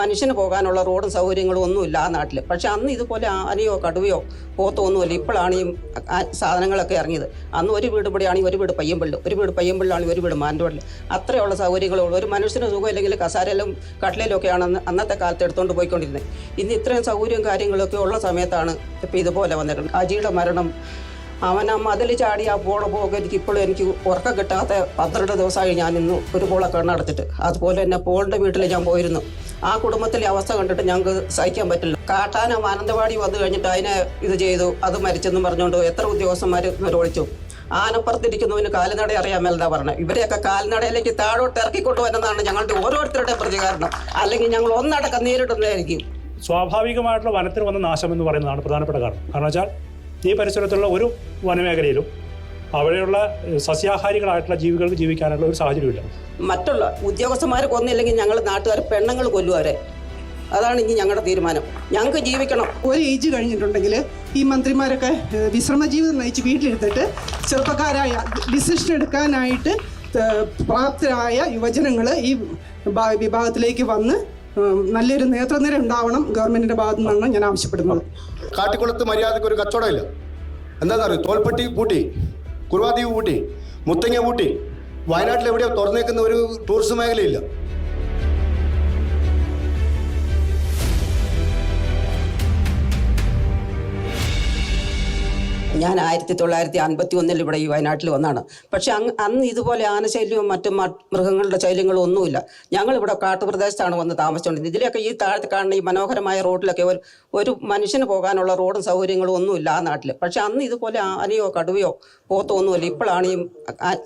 മനുഷ്യന് പോകാനുള്ള റോഡും സൗകര്യങ്ങളും ഒന്നുമില്ല ആ നാട്ടിൽ പക്ഷെ അന്ന് ഇതുപോലെ ആനയോ കടുവയോ പോത്തോ ഒന്നുമില്ല. ഇപ്പോഴാണ് ഈ സാധനങ്ങളൊക്കെ ഇറങ്ങിയത്. അന്ന് ഒരു വീട് ഇവിടെയാണെങ്കിൽ ഒരു വീട് പയ്യമ്പള്ളി. ഒരു വീട് പയ്യമ്പള്ളിലാണെങ്കിൽ ഒരു വീട് മാൻഡോളിൽ അത്രയുള്ള സൗകര്യങ്ങളുള്ളൂ ഒരു മനുഷ്യന് സുഖം ഇല്ലെങ്കിൽ കസാരയിലും കട്ടിലും ഒക്കെയാണ് അന്ന് അന്നത്തെ കാലത്ത് എടുത്തുകൊണ്ട് പോയിക്കൊണ്ടിരുന്നത് ഇന്ന് ഇത്രയും സൗകര്യവും കാര്യങ്ങളൊക്കെ ഉള്ള സമയത്താണ് ഇപ്പം ഇതുപോലെ വന്നിട്ടുണ്ട് അജിയുടെ മരണം അവൻ ആ മതിൽ ചാടി ആ പോള പോകുക എനിക്ക് ഇപ്പോഴും എനിക്ക് ഉറക്കം കിട്ടാത്ത പന്ത്രണ്ട് ദിവസമായി ഞാൻ ഇന്ന് ഒരു പോളെ കണ്ണടച്ചിട്ട് അതുപോലെ തന്നെ പോളിന്റെ വീട്ടിൽ ഞാൻ പോയിരുന്നു. ആ കുടുംബത്തിലെ അവസ്ഥ കണ്ടിട്ട് ഞങ്ങൾക്ക് സഹിക്കാൻ പറ്റില്ല. കാട്ടാന മാനന്തവാടി വന്നു കഴിഞ്ഞിട്ട് അതിനെ ഇത് ചെയ്തു അത് മരിച്ചെന്ന് പറഞ്ഞുകൊണ്ട് എത്ര ഉദ്യോഗസ്ഥന്മാർ വിളിച്ചു ആനപ്പുറത്തിരിക്കുന്നവന് കാൽനട അറിയാമെന്നാ പറഞ്ഞത് ഇവരെയൊക്കെ കാൽനടയിലേക്ക് താഴോട്ട് ഇറക്കിക്കൊണ്ടുവരുന്നതാണ് ഞങ്ങളുടെ ഓരോരുത്തരുടെയും പ്രതികരണം. അല്ലെങ്കിൽ ഞങ്ങൾ ഒന്നടക്കം നേരിടുന്നതായിരിക്കും. സ്വാഭാവികമായിട്ടുള്ള വനത്തിൽ വന്ന നാശം എന്ന് പറയുന്നതാണ് പ്രധാനപ്പെട്ട കാരണം. കാരണം വെച്ചാൽ ഈ പരിസരത്തുള്ള ഒരു വനമേഖലയിലും അവിടെയുള്ള സസ്യാഹാരികളായിട്ടുള്ള ജീവികൾക്ക് ജീവിക്കാനുള്ള ഒരു സാഹചര്യമില്ല. മറ്റുള്ള ഉദ്യോഗസ്ഥന്മാരെ കൊന്നില്ലെങ്കിൽ ഞങ്ങൾ നാട്ടുകാർ പെണ്ണുങ്ങൾ കൊല്ലുവരെ അതാണ് ഇനി ഞങ്ങളുടെ തീരുമാനം. ഞങ്ങൾക്ക് ജീവിക്കണം. ഒരു ഏജ് കഴിഞ്ഞിട്ടുണ്ടെങ്കിൽ ഈ മന്ത്രിമാരൊക്കെ വിശ്രമ ജീവിതം നയിച്ച് വീട്ടിലെടുത്തിട്ട് ചെറുപ്പക്കാരായ ഡിസിഷൻ എടുക്കാനായിട്ട് പ്രാപ്തരായ യുവജനങ്ങൾ ഈ വിഭാ- വിഭാഗത്തിലേക്ക് വന്ന് നല്ലൊരു നേതൃനിര ഉണ്ടാവണം ഗവൺമെന്റിന്റെ ഭാഗത്തു നിന്നാണ് ഞാൻ ആവശ്യപ്പെടുന്നത്. കാട്ടിക്കുളത്ത് മര്യാദയ്ക്ക് ഒരു കച്ചവടമില്ല. എന്താണെന്നറിയോ തോൽപ്പട്ടി പൂട്ടി കുറുവാദ്വീപ് പൂട്ടി മുത്തങ്ങ പൂട്ടി വയനാട്ടിൽ എവിടെയോ തുറന്നേക്കുന്ന ഒരു ടൂറിസം മേഖലയില്ല. ഞാൻ ആയിരത്തി തൊള്ളായിരത്തി അൻപത്തി ഒന്നിൽ ഇവിടെ ഈ വയനാട്ടിൽ വന്നാണ്. പക്ഷെ അങ് അന്ന് ഇതുപോലെ ആനശൈലിയും മറ്റു മൃഗങ്ങളുടെ ശൈലികളും ഒന്നുമില്ല. ഞങ്ങൾ ഇവിടെ കാട്ടുപ്രദേശത്താണ് വന്ന് താമസിച്ചുകൊണ്ടിരുന്നത് ഇതിലൊക്കെ ഈ താഴത്ത് കാണുന്ന ഈ മനോഹരമായ റോഡിലൊക്കെ ഒരു ഒരു മനുഷ്യന് പോകാനുള്ള റോഡും സൗകര്യങ്ങളും ഒന്നുമില്ല ആ നാട്ടിൽ. പക്ഷെ അന്ന് ഇതുപോലെ ആനയോ കടുവയോ പോത്തോ ഒന്നുമില്ല. ഇപ്പോഴാണ് ഈ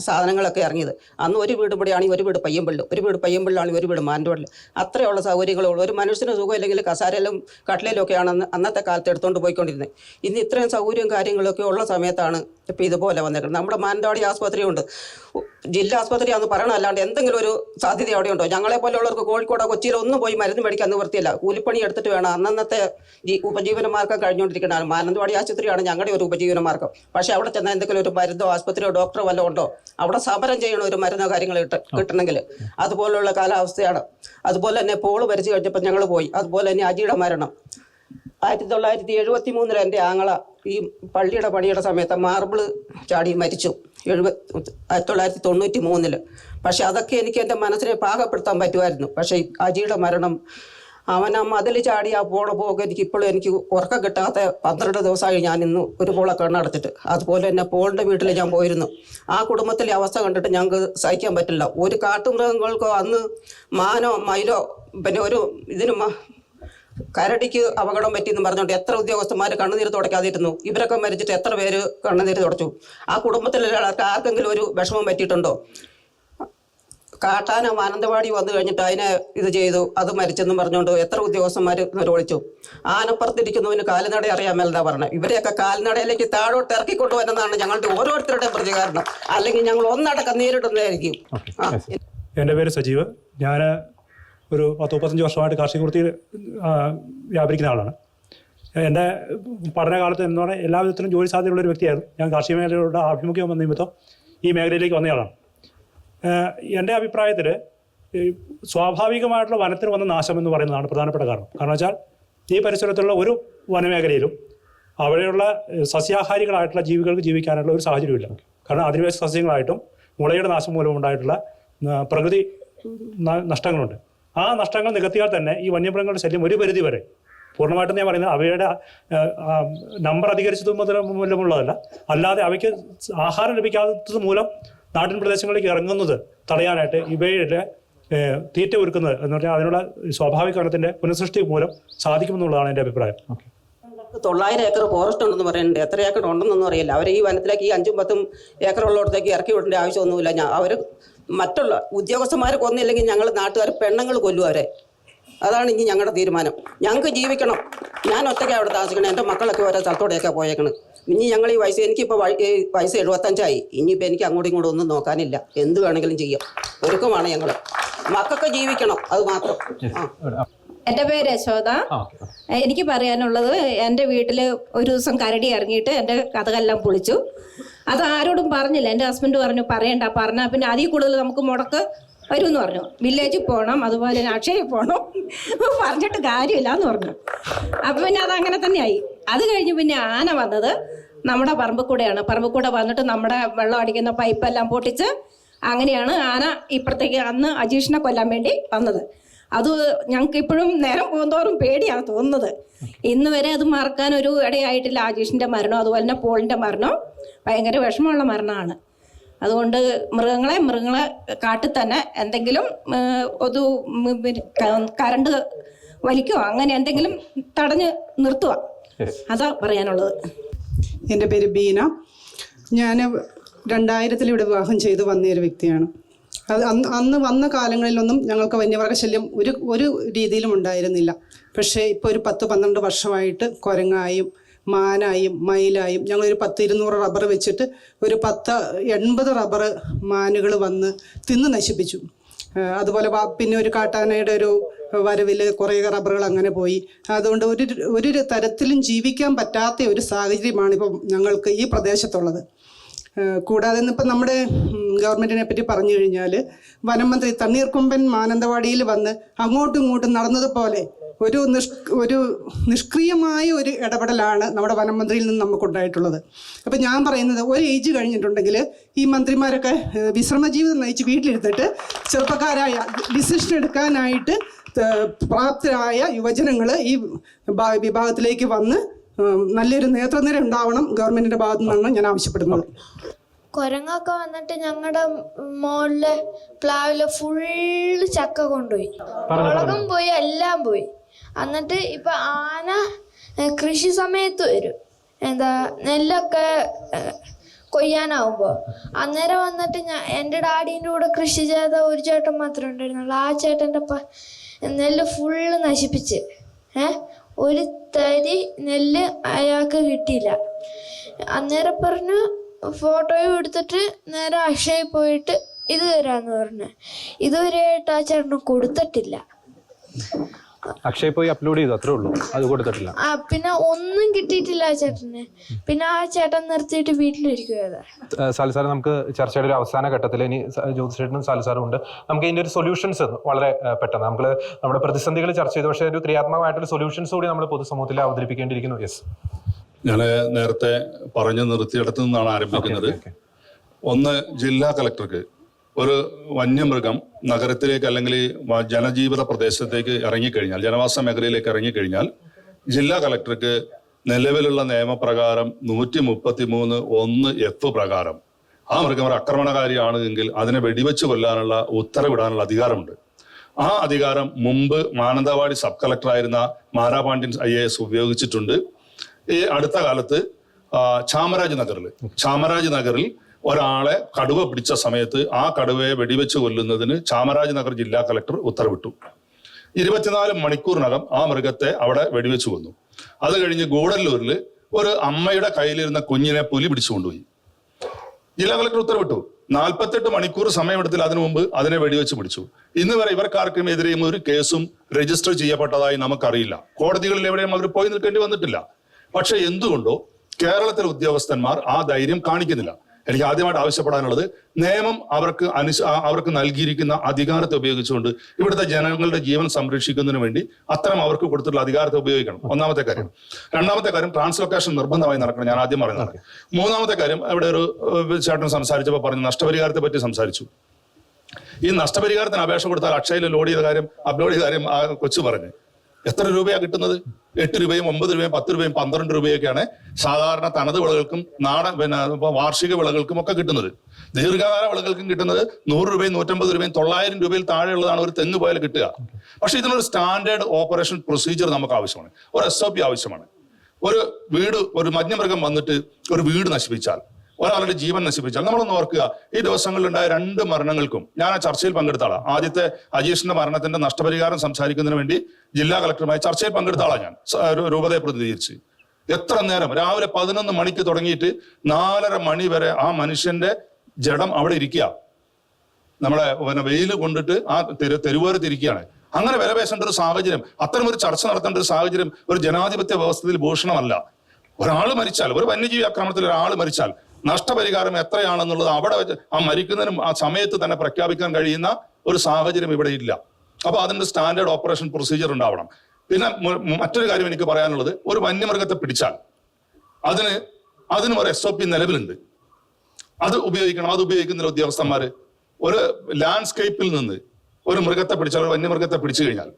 സാധനങ്ങളൊക്കെ ഇറങ്ങിയത്. അന്ന് ഒരു വീട് ഇവിടെയാണെങ്കിൽ ഒരു വീട് പയ്യമ്പള്ളി. ഒരു വീട് പയ്യമ്പള്ളിയാണെങ്കിൽ ഒരു വീട് മാൻഡോളിൽ അത്രയുള്ള സൗകര്യങ്ങളുള്ളൂ ഒരു മനുഷ്യന് സുഖം ഇല്ലെങ്കിൽ കസാരയിലും കട്ടിലും ഒക്കെയാണ് അന്നത്തെ കാലത്ത് എടുത്തുകൊണ്ട് പോയിക്കൊണ്ടിരുന്നത്. ഇന്ന് ഇത്രയും സൗകര്യവും കാര്യങ്ങളൊക്കെ ഉള്ള സമയത്താണ് ഇപ്പം ഇതുപോലെ വന്നേക്കുന്നത് നമ്മുടെ മാനന്തവാടി ആസ്പത്രിയുണ്ട്. ജില്ലാ ആസ്പത്രിയാന്ന് പറയണം അല്ലാണ്ട് എന്തെങ്കിലും ഒരു സാധ്യത അവിടെ ഉണ്ടോ ഞങ്ങളെ പോലെയുള്ളവർക്ക് കോഴിക്കോടോ കൊച്ചിയിലോ ഒന്നും പോയി മരുന്ന് മേടിക്കാൻ നിവൃത്തിയില്ല. കൂലിപ്പണി എടുത്തിട്ട് വേണം. അന്നന്നത്തെ ഉപജീവനമാർഗം കഴിഞ്ഞുകൊണ്ടിരിക്കുന്നതാണ് മാനന്തവാടി ആശുപത്രിയാണ് ഞങ്ങളുടെ ഒരു ഉപജീവനമാർഗം. പക്ഷേ അവിടെ ചെന്നാൽ എന്തെങ്കിലും ഒരു മരുന്നോ ആസ്പത്രിയോ ഡോക്ടറോ വല്ലതും ഉണ്ടോ? അവിടെ സമരം ചെയ്യണ ഒരു മരുന്നോ കാര്യങ്ങൾ കിട്ടണമെങ്കിൽ അതുപോലുള്ള കാലാവസ്ഥയാണ്. അതുപോലെ തന്നെ പോൾ ഭരിച്ചു കഴിഞ്ഞപ്പോൾ ഞങ്ങൾ പോയി. അതുപോലെ തന്നെ അജിയുടെ മരണം. ആയിരത്തി തൊള്ളായിരത്തി എഴുപത്തി മൂന്നിൽ എന്റെ ആങ്ങള ഈ പള്ളിയുടെ പണിയുടെ സമയത്ത് മാർബിൾ ചാടി മരിച്ചു. എഴുപത്തി ആയിരത്തി തൊള്ളായിരത്തി തൊണ്ണൂറ്റി മൂന്നിൽ പക്ഷെ അതൊക്കെ എനിക്ക് എന്റെ മനസ്സിനെ പാകപ്പെടുത്താൻ പറ്റുമായിരുന്നു. പക്ഷേ അജിയുടെ മരണം അവൻ ആ മതിൽ ചാടി ആ പോണ പോകെ എനിക്ക് ഇപ്പോഴും എനിക്ക് ഉറക്കം കിട്ടാത്ത പന്ത്രണ്ട് ദിവസമായി ഞാൻ ഇന്ന് ഒരു പോള കണ്ണടച്ചിട്ട്. അതുപോലെ തന്നെ പോളിന്റെ വീട്ടിൽ ഞാൻ പോയിരുന്നു. ആ കുടുംബത്തിലെ അവസ്ഥ കണ്ടിട്ട് ഞങ്ങൾക്ക് സഹിക്കാൻ പറ്റില്ല. ഒരു കാട്ടുമൃഗങ്ങൾക്കോ അന്ന് മാനോ മയിലോ പിന്നെ ഒരു ഇതിന് കരടിക്ക് അപകടം പറ്റിയെന്ന് പറഞ്ഞുകൊണ്ട് എത്ര ഉദ്യോഗസ്ഥന്മാർ കണ്ണുനീര് തുടയ്ക്കാതിരുന്നു? ഇവരൊക്കെ മരിച്ചിട്ട് എത്ര പേര് കണ്ണുനീര് തുടച്ചു? ആ കുടുംബത്തിലെ ആൾക്ക് ആർക്കെങ്കിലും ഒരു വിഷമം പറ്റിയിട്ടുണ്ടോ? കാട്ടാന മാനന്തവാടി വന്നു കഴിഞ്ഞിട്ട് അതിനെ ഇത് ചെയ്തു അത് മരിച്ചെന്നും പറഞ്ഞുകൊണ്ട് എത്ര ഉദ്യോഗസ്ഥന്മാർ വിളിച്ചു ആനപ്പുറത്തിരിക്കുന്നവന് കാൽനട അറിയാമെന്നാ പറഞ്ഞത്? ഇവരെയൊക്കെ കാൽനടയിലേക്ക് താഴോട്ട് ഇറക്കിക്കൊണ്ടുവരുന്നതാണ് ഞങ്ങളുടെ ഓരോരുത്തരുടെയും പ്രതികരണം. അല്ലെങ്കിൽ ഞങ്ങൾ ഒന്നടക്കം നേരിടുന്നതായിരിക്കും. എന്റെ എന്റെ പേര് സജീവ്. ഞാൻ ഒരു പത്ത് മുപ്പത്തഞ്ച് വർഷമായിട്ട് കാർഷിക വൃത്തിയിൽ വ്യാപരിക്കുന്ന ആളാണ്. എന്റെ പഠനകാലത്ത് എന്ന് പറഞ്ഞാൽ എല്ലാ വിധത്തിലും ജോലി സാധ്യതയുള്ള ഒരു വ്യക്തിയായിരുന്നു. ഞാൻ കാർഷിക മേഖലയുടെ ആഭിമുഖ്യം വന്ന നിമിത്തം ഈ മേഖലയിലേക്ക് വന്നയാളാണ് എന്റെ അഭിപ്രായത്തിൽ സ്വാഭാവികമായിട്ടുള്ള വനത്തിന് വന്ന നാശം എന്ന് പറയുന്നതാണ് പ്രധാനപ്പെട്ട കാരണം. കാരണം വെച്ചാൽ ഈ പരിസരത്തുള്ള ഒരു വനമേഖലയിലും അവിടെയുള്ള സസ്യാഹാരികളായിട്ടുള്ള ജീവികൾക്ക് ജീവിക്കാനുള്ള ഒരു സാഹചര്യമില്ല. കാരണം അധിനിവേശ സസ്യങ്ങളായിട്ടും മുളയുടെ നാശം മൂലം ഉണ്ടായിട്ടുള്ള ആ, പ്രകൃതി നഷ്ടങ്ങളുണ്ട്. ആ നഷ്ടങ്ങൾ നികത്തിയാൽ തന്നെ ഈ വന്യമൃഗങ്ങളുടെ ശല്യം ഒരു പരിധി വരെ. പൂർണമായിട്ടും ഞാൻ പറയുന്നത് അവയുടെ നമ്പർ അധികരിച്ചത് മൂലമുള്ളതല്ല. അല്ലാതെ അവയ്ക്ക് ആഹാരം ലഭിക്കാത്തത് മൂലം നാട്ടിൻ പ്രദേശങ്ങളിലേക്ക് ഇറങ്ങുന്നത് തടയാനായിട്ട് ഇവയുടെ തീറ്റ ഒരുക്കുന്നത് എന്ന് പറഞ്ഞാൽ അതിനുള്ള സ്വാഭാവികരണത്തിന്റെ പുനഃസൃഷ്ടി മൂലം സാധിക്കുമെന്നുള്ളതാണ് എന്റെ അഭിപ്രായം. തൊള്ളായിരം ഏക്കർ ഫോറസ്റ്റ് ഉണ്ടെന്ന് പറയുന്നുണ്ട് എത്ര ഏക്കർ ഉണ്ടെന്നൊന്നും അറിയില്ല. അവർ ഈ വനത്തിലേക്ക് ഈ അഞ്ചും പത്തും ഏക്കർ ഉള്ളിടത്തേക്ക് ഇറക്കി വിടേണ്ട ആവശ്യമൊന്നുമില്ല. ഞാൻ അവർ മറ്റുള്ള ഉദ്യോഗസ്ഥന്മാർ കൊന്നില്ലെങ്കിൽ ഞങ്ങൾ നാട്ടുകാർ പെണ്ണുങ്ങൾ കൊല്ലും അവരെ. അതാണ് ഇനി ഞങ്ങളുടെ തീരുമാനം. ഞങ്ങൾക്ക് ജീവിക്കണം. ഞാൻ ഒറ്റയ്ക്ക് അവിടെ താമസിക്കണം. എന്റെ മക്കളൊക്കെ ഓരോ സ്ഥലത്തോടെയൊക്കെ പോയേക്കണം. ഇനി ഞങ്ങൾ ഈ വയസ്സ് എനിക്കിപ്പോൾ വയസ്സ് എഴുപത്തഞ്ചായി. ഇനിയിപ്പോൾ എനിക്ക് അങ്ങോട്ടും ഇങ്ങോട്ടും ഒന്നും നോക്കാനില്ല. എന്ത് വേണമെങ്കിലും ചെയ്യാം. ഒരുക്കമാണ് ഞങ്ങൾ മക്കൾക്ക് ജീവിക്കണം. അത് മാത്രം. ആ. എന്റെ പേര് യശോദ. എനിക്ക് പറയാനുള്ളത് എന്റെ വീട്ടിൽ ഒരു ദിവസം കരടി ഇറങ്ങിയിട്ട് എന്റെ കഥകളെല്ലാം പൊളിച്ചു. അത് ആരോടും പറഞ്ഞില്ല. എന്റെ ഹസ്ബൻഡ് പറഞ്ഞു പറയണ്ട പറഞ്ഞ പിന്നെ അതിൽ കൂടുതൽ നമുക്ക് മുടക്ക് വരുമെന്ന് പറഞ്ഞു. വില്ലേജിൽ പോകണം അതുപോലെ തന്നെ അക്ഷയയിൽ പോകണം പറഞ്ഞിട്ട് കാര്യമില്ല എന്ന് പറഞ്ഞു. അപ്പം പിന്നെ അത് അങ്ങനെ തന്നെയായി. അത് കഴിഞ്ഞ് പിന്നെ ആന വന്നത് നമ്മുടെ പറമ്പ് കൂടെയാണ് പറമ്പ് കൂടെ വന്നിട്ട് നമ്മുടെ വെള്ളം അടിക്കുന്ന പൈപ്പ് എല്ലാം പൊട്ടിച്ച് അങ്ങനെയാണ് ആന ഇപ്പുറത്തേക്ക് അന്ന് അജീഷിനെ കൊല്ലാൻ വേണ്ടി വന്നത്. അത് ഞങ്ങൾക്ക് ഇപ്പോഴും നേരം പോകുന്നതോറും പേടിയാണ് തോന്നുന്നത്. ഇന്ന് വരെ അത് മറക്കാൻ ഒരു ഇടയായിട്ടില്ല. ആജീഷിന്റെ മരണം അതുപോലെ തന്നെ പോളിന്റെ മരണം ഭയങ്കര വിഷമമുള്ള മരണമാണ്. അതുകൊണ്ട് മൃഗങ്ങളെ മൃഗങ്ങളെ കാട്ടിൽ തന്നെ എന്തെങ്കിലും ഒരു ഉം, കറണ്ട് വലിക്കോ അങ്ങനെ എന്തെങ്കിലും തടഞ്ഞ് നിർത്തുക അതാ പറയാനുള്ളത്. എന്റെ പേര് ബീന. ഞാൻ രണ്ടായിരത്തിൽ ഇവിടെ വിവാഹം ചെയ്ത് വന്നൊരു വ്യക്തിയാണ്. അന്ന് അന്ന് വന്ന കാലങ്ങളിലൊന്നും ഞങ്ങൾക്ക് വന്യമൃഗശല്യം ഒരു ഒരു രീതിയിലും ഉണ്ടായിരുന്നില്ല. പക്ഷേ ഇപ്പോൾ ഒരു പത്ത് പന്ത്രണ്ട് വർഷമായിട്ട് കുരങ്ങായും മാനായും മയിലായും ഞങ്ങളൊരു പത്ത് ഇരുന്നൂറ് റബ്ബർ വെച്ചിട്ട് ഒരു പത്ത് എൺപത് റബ്ബർ മാനുകൾ വന്ന് തിന്ന് നശിപ്പിച്ചു. അതുപോലെ പിന്നെ ഒരു കാട്ടാനയുടെ ഒരു വരവിൽ കുറേ റബ്ബറുകൾ അങ്ങനെ പോയി. അതുകൊണ്ട് ഒരു ഒരു തരത്തിലും ജീവിക്കാൻ പറ്റാത്ത ഒരു സാഹചര്യമാണ് ഇപ്പം ഞങ്ങൾക്ക് ഈ പ്രദേശത്തുള്ളത്. കൂടാതെ ഇന്നിപ്പം നമ്മുടെ ഗവൺമെന്റിനെ പറ്റി പറഞ്ഞു കഴിഞ്ഞാൽ വനം മന്ത്രി തണ്ണീർക്കൊമ്പൻ മാനന്തവാടിയിൽ വന്ന് അങ്ങോട്ടും ഇങ്ങോട്ടും നടന്നതുപോലെ ഒരു നിഷ് ഒരു നിഷ്ക്രിയമായ ഒരു ഇടപെടലാണ് നമ്മുടെ വനം മന്ത്രിയിൽ നിന്ന് നമുക്കുണ്ടായിട്ടുള്ളത്. അപ്പം ഞാൻ പറയുന്നത് ഒരു ഏജ് കഴിഞ്ഞിട്ടുണ്ടെങ്കിൽ ഈ മന്ത്രിമാരൊക്കെ ഏഹ്, വിശ്രമ ജീവിതം നയിച്ച് വീട്ടിലിരുന്നിട്ട് ചെറുപ്പക്കാരായ ഡിസിഷൻ എടുക്കാനായിട്ട് പ്രാപ്തരായ യുവജനങ്ങൾ ഈ വിഭാഗത്തിലേക്ക് വന്ന് നല്ലൊരു നേതൃനിര ഉണ്ടാവണം ഗവൺമെന്റിന്റെ ഭാഗത്തു നിന്നാണ് ഞാൻ ആവശ്യപ്പെടുന്നത്. കുരങ്ങൊക്കെ വന്നിട്ട് ഞങ്ങളുടെ മോളിലെ പ്ലാവിൽ ഫുള്ള് ചക്ക കൊണ്ടുപോയി. മുളകും പോയി എല്ലാം പോയി. എന്നിട്ട് ഇപ്പൊ ആന കൃഷി സമയത്ത് വരും. എന്താ നെല്ലൊക്കെ കൊയ്യാനാവുമ്പോ. അന്നേരം വന്നിട്ട് ഞാൻ എന്റെ ഡാഡീന്റെ കൂടെ കൃഷി ചെയ്ത ഒരു ചേട്ടൻ മാത്രമേ ഉണ്ടായിരുന്നുള്ളൂ. ആ ചേട്ടന്റെ നെല്ല് ഫുള്ള് നശിപ്പിച്ച് ഏ ഒരു തരി നെല്ല് അയാൾക്ക് കിട്ടിയില്ല. അന്നേരം പറഞ്ഞു ഫോട്ടോയും എടുത്തിട്ട് നേരെ അക്ഷയ പോയിട്ട് ഇത് തരാന്ന് പറഞ്ഞു. ഇതുവരെയായിട്ട് ആ ചേട്ടന് കൊടുത്തിട്ടില്ല. അക്ഷയ് പോയി അപ്ലോഡ് ചെയ്തു അത്രേ ഉള്ളൂ. അത് കൊടുത്തിട്ടില്ല. ആ പിന്നെ ഒന്നും കിട്ടിയിട്ടില്ല ആ ചേട്ടന്. പിന്നെ ആ ചേട്ടൻ നിർത്തിയിട്ട് വീട്ടിലിരിക്കുക ഏഹ് സാലി നമുക്ക് ചർച്ചയുടെ ഒരു അവസാന ഘട്ടത്തിൽ ഇനി ജ്യോതിഷേട്ടനും സാലസാറും ഉണ്ട്. നമുക്ക് ഇതിന്റെ ഒരു സൊല്യൂഷൻസ് വളരെ പെട്ടെന്ന്. നമ്മൾ നമ്മുടെ പ്രതിസന്ധികൾ ചർച്ച ചെയ്തു. പക്ഷേ ഒരു ക്രിയാത്മകമായിട്ടുള്ള സൊല്യൂഷൻസ് കൂടി നമ്മൾ പൊതുസമൂഹത്തിൽ അവതരിപ്പിക്കേണ്ടിയിരിക്കുന്നു. യെസ് ഞാൻ നേരത്തെ പറഞ്ഞു നിർത്തിയിടത്തു നിന്നാണ് ആരംഭിക്കുന്നത്. ഒന്ന് ജില്ലാ കളക്ടർക്ക് ഒരു വന്യമൃഗം നഗരത്തിലേക്ക് അല്ലെങ്കിൽ ജനജീവിത പ്രദേശത്തേക്ക് ഇറങ്ങിക്കഴിഞ്ഞാൽ ജനവാസ മേഖലയിലേക്ക് ഇറങ്ങിക്കഴിഞ്ഞാൽ ജില്ലാ കളക്ടർക്ക് നിലവിലുള്ള നിയമപ്രകാരം നൂറ്റി മുപ്പത്തി മൂന്ന് ഒന്ന് എഫ് പ്രകാരം ആ മൃഗം ഒരു ആക്രമണകാരിയാണ് എങ്കിൽ അതിനെ വെടിവെച്ച് കൊല്ലാനുള്ള ഉത്തരവിടാനുള്ള അധികാരമുണ്ട്. ആ അധികാരം മുമ്പ് മാനന്തവാടി സബ് കളക്ടറായിരുന്ന മാരാപാണ്ഡ്യൻ ഐ എ എസ് ഉപയോഗിച്ചിട്ടുണ്ട്. ഈ അടുത്ത കാലത്ത് ചാമരാജ് നഗറിൽ ചാമരാജ് നഗറിൽ ഒരാളെ കടുവ പിടിച്ച സമയത്ത് ആ കടുവയെ വെടിവെച്ച് കൊല്ലുന്നതിന് ചാമരാജ് നഗർ ജില്ലാ കളക്ടർ ഉത്തരവിട്ടു. ഇരുപത്തിനാല് മണിക്കൂറിനകം ആ മൃഗത്തെ അവിടെ വെടിവെച്ച് കൊന്നു. അത് കഴിഞ്ഞ് ഗൂഡല്ലൂരിൽ ഒരു അമ്മയുടെ കയ്യിലിരുന്ന കുഞ്ഞിനെ പുലി പിടിച്ചു കൊണ്ടുപോയി. ജില്ലാ കളക്ടർ ഉത്തരവിട്ടു. നാൽപ്പത്തെട്ട് മണിക്കൂർ സമയമെടുത്തിൽ അതിനു മുമ്പ് അതിനെ വെടിവെച്ച് പിടിച്ചു. ഇന്ന് വരെ ഇവർക്കാർക്കും എതിരെയും ഒരു കേസും രജിസ്റ്റർ ചെയ്യപ്പെട്ടതായി നമുക്കറിയില്ല. കോടതികളിൽ എവിടെയും അവർ പോയി നിൽക്കേണ്ടി വന്നിട്ടില്ല. പക്ഷെ എന്തുകൊണ്ടോ കേരളത്തിലെ ഉദ്യോഗസ്ഥന്മാർ ആ ധൈര്യം കാണിക്കുന്നില്ല. എനിക്ക് ആദ്യമായിട്ട് ആവശ്യപ്പെടാനുള്ളത് നിയമം അവർക്ക് അനുസ അവർക്ക് നൽകിയിരിക്കുന്ന അധികാരത്തെ ഉപയോഗിച്ചുകൊണ്ട് ഇവിടുത്തെ ജനങ്ങളുടെ ജീവൻ സംരക്ഷിക്കുന്നതിന് വേണ്ടി അത്തരം അവർക്ക് കൊടുത്തിട്ടുള്ള അധികാരത്തെ ഉപയോഗിക്കണം. ഒന്നാമത്തെ കാര്യം. രണ്ടാമത്തെ കാര്യം ട്രാൻസ്ലൊക്കേഷൻ നിർബന്ധമായി നടക്കണം. ഞാൻ ആദ്യം പറയുന്നത്. മൂന്നാമത്തെ കാര്യം ഇവിടെ ഒരു ചേട്ടൻ സംസാരിച്ചപ്പോൾ പറഞ്ഞു നഷ്ടപരിഹാരത്തെ പറ്റി സംസാരിച്ചു. ഈ നഷ്ടപരിഹാരത്തിന് അപേക്ഷ കൊടുത്താൽ അക്ഷയയിൽ ലോഡ് ചെയ്ത കാര്യം അപ്ലോഡ് ചെയ്ത കാര്യം ആ കൊച്ചു പറഞ്ഞു. എത്ര രൂപയാണ് കിട്ടുന്നത്? എട്ട് രൂപയും ഒമ്പത് രൂപയും പത്ത് രൂപയും പന്ത്രണ്ട് രൂപയൊക്കെയാണ് സാധാരണ തനത് വിളകൾക്കും നാടൻ പിന്നെ വാർഷിക വിളകൾക്കും ഒക്കെ കിട്ടുന്നത്. ദീർഘകാല വിളകൾക്കും കിട്ടുന്നത് നൂറ് രൂപയും നൂറ്റമ്പത് രൂപയും തൊള്ളായിരം രൂപയിൽ താഴെയുള്ളതാണ് ഒരു തെങ്ങ് പോയാൽ കിട്ടുക. പക്ഷെ ഇതിനൊരു സ്റ്റാൻഡേർഡ് ഓപ്പറേഷൻ പ്രൊസീജിയർ നമുക്ക് ആവശ്യമാണ്. ഒരു എസ് ആവശ്യമാണ്. ഒരു വീട് ഒരു മഞ്ഞമൃഗം വന്നിട്ട് ഒരു വീട് നശിപ്പിച്ചാൽ ഒരാളുടെ ജീവൻ നശിപ്പിച്ചാൽ നമ്മളൊന്ന് ഓർക്കുക ഈ ദിവസങ്ങളിലുണ്ടായ രണ്ട് മരണങ്ങൾക്കും ഞാൻ ആ ചർച്ചയിൽ പങ്കെടുത്ത ആളാണ് ആദ്യത്തെ അജീഷിന്റെ മരണത്തിന്റെ നഷ്ടപരിഹാരം സംസാരിക്കുന്നതിന് വേണ്ടി ജില്ലാ കളക്ടറുമായി ചർച്ചയിൽ പങ്കെടുത്ത ആളാണ് ഞാൻ. രൂപതയെ പ്രതിനിധീകരിച്ച്. എത്ര നേരം? രാവിലെ പതിനൊന്ന് മണിക്ക് തുടങ്ങിയിട്ട് നാലര മണി വരെ ആ മനുഷ്യന്റെ ജഡം അവിടെ ഇരിക്കുക. നമ്മളെ പിന്നെ വെയിൽ കൊണ്ടിട്ട് ആ തെരു തെരുവേറി തിരിക്കുകയാണ് അങ്ങനെ വിലപേശേണ്ട ഒരു സാഹചര്യം അത്തരം ഒരു ചർച്ച നടത്തേണ്ട ഒരു സാഹചര്യം ഒരു ജനാധിപത്യ വ്യവസ്ഥയിൽ ഭൂഷണമല്ല. ഒരാൾ മരിച്ചാൽ ഒരു വന്യജീവി ആക്രമണത്തിൽ ഒരാൾ മരിച്ചാൽ നഷ്ടപരിഹാരം എത്രയാണെന്നുള്ളത് അവിടെ ആ മരിക്കുന്നതിനും ആ സമയത്ത് തന്നെ പ്രഖ്യാപിക്കാൻ കഴിയുന്ന ഒരു സാഹചര്യം ഇവിടെ ഇല്ല. അപ്പോൾ അതിന്റെ സ്റ്റാൻഡേർഡ് ഓപ്പറേഷൻ പ്രൊസീജിയർ ഉണ്ടാവണം. പിന്നെ മറ്റൊരു കാര്യം എനിക്ക് പറയാനുള്ളത്. ഒരു വന്യമൃഗത്തെ പിടിച്ചാൽ അതിന് അതിനും ഒരു എസ് ഒ പി നിലവിലുണ്ട്. അത് ഉപയോഗിക്കണം. അത് ഉപയോഗിക്കുന്ന ഉദ്യോഗസ്ഥന്മാർ ഒരു ലാൻഡ്സ്കേപ്പിൽ നിന്ന് ഒരു മൃഗത്തെ പിടിച്ചാൽ ഒരു വന്യമൃഗത്തെ പിടിച്ചു കഴിഞ്ഞാൽ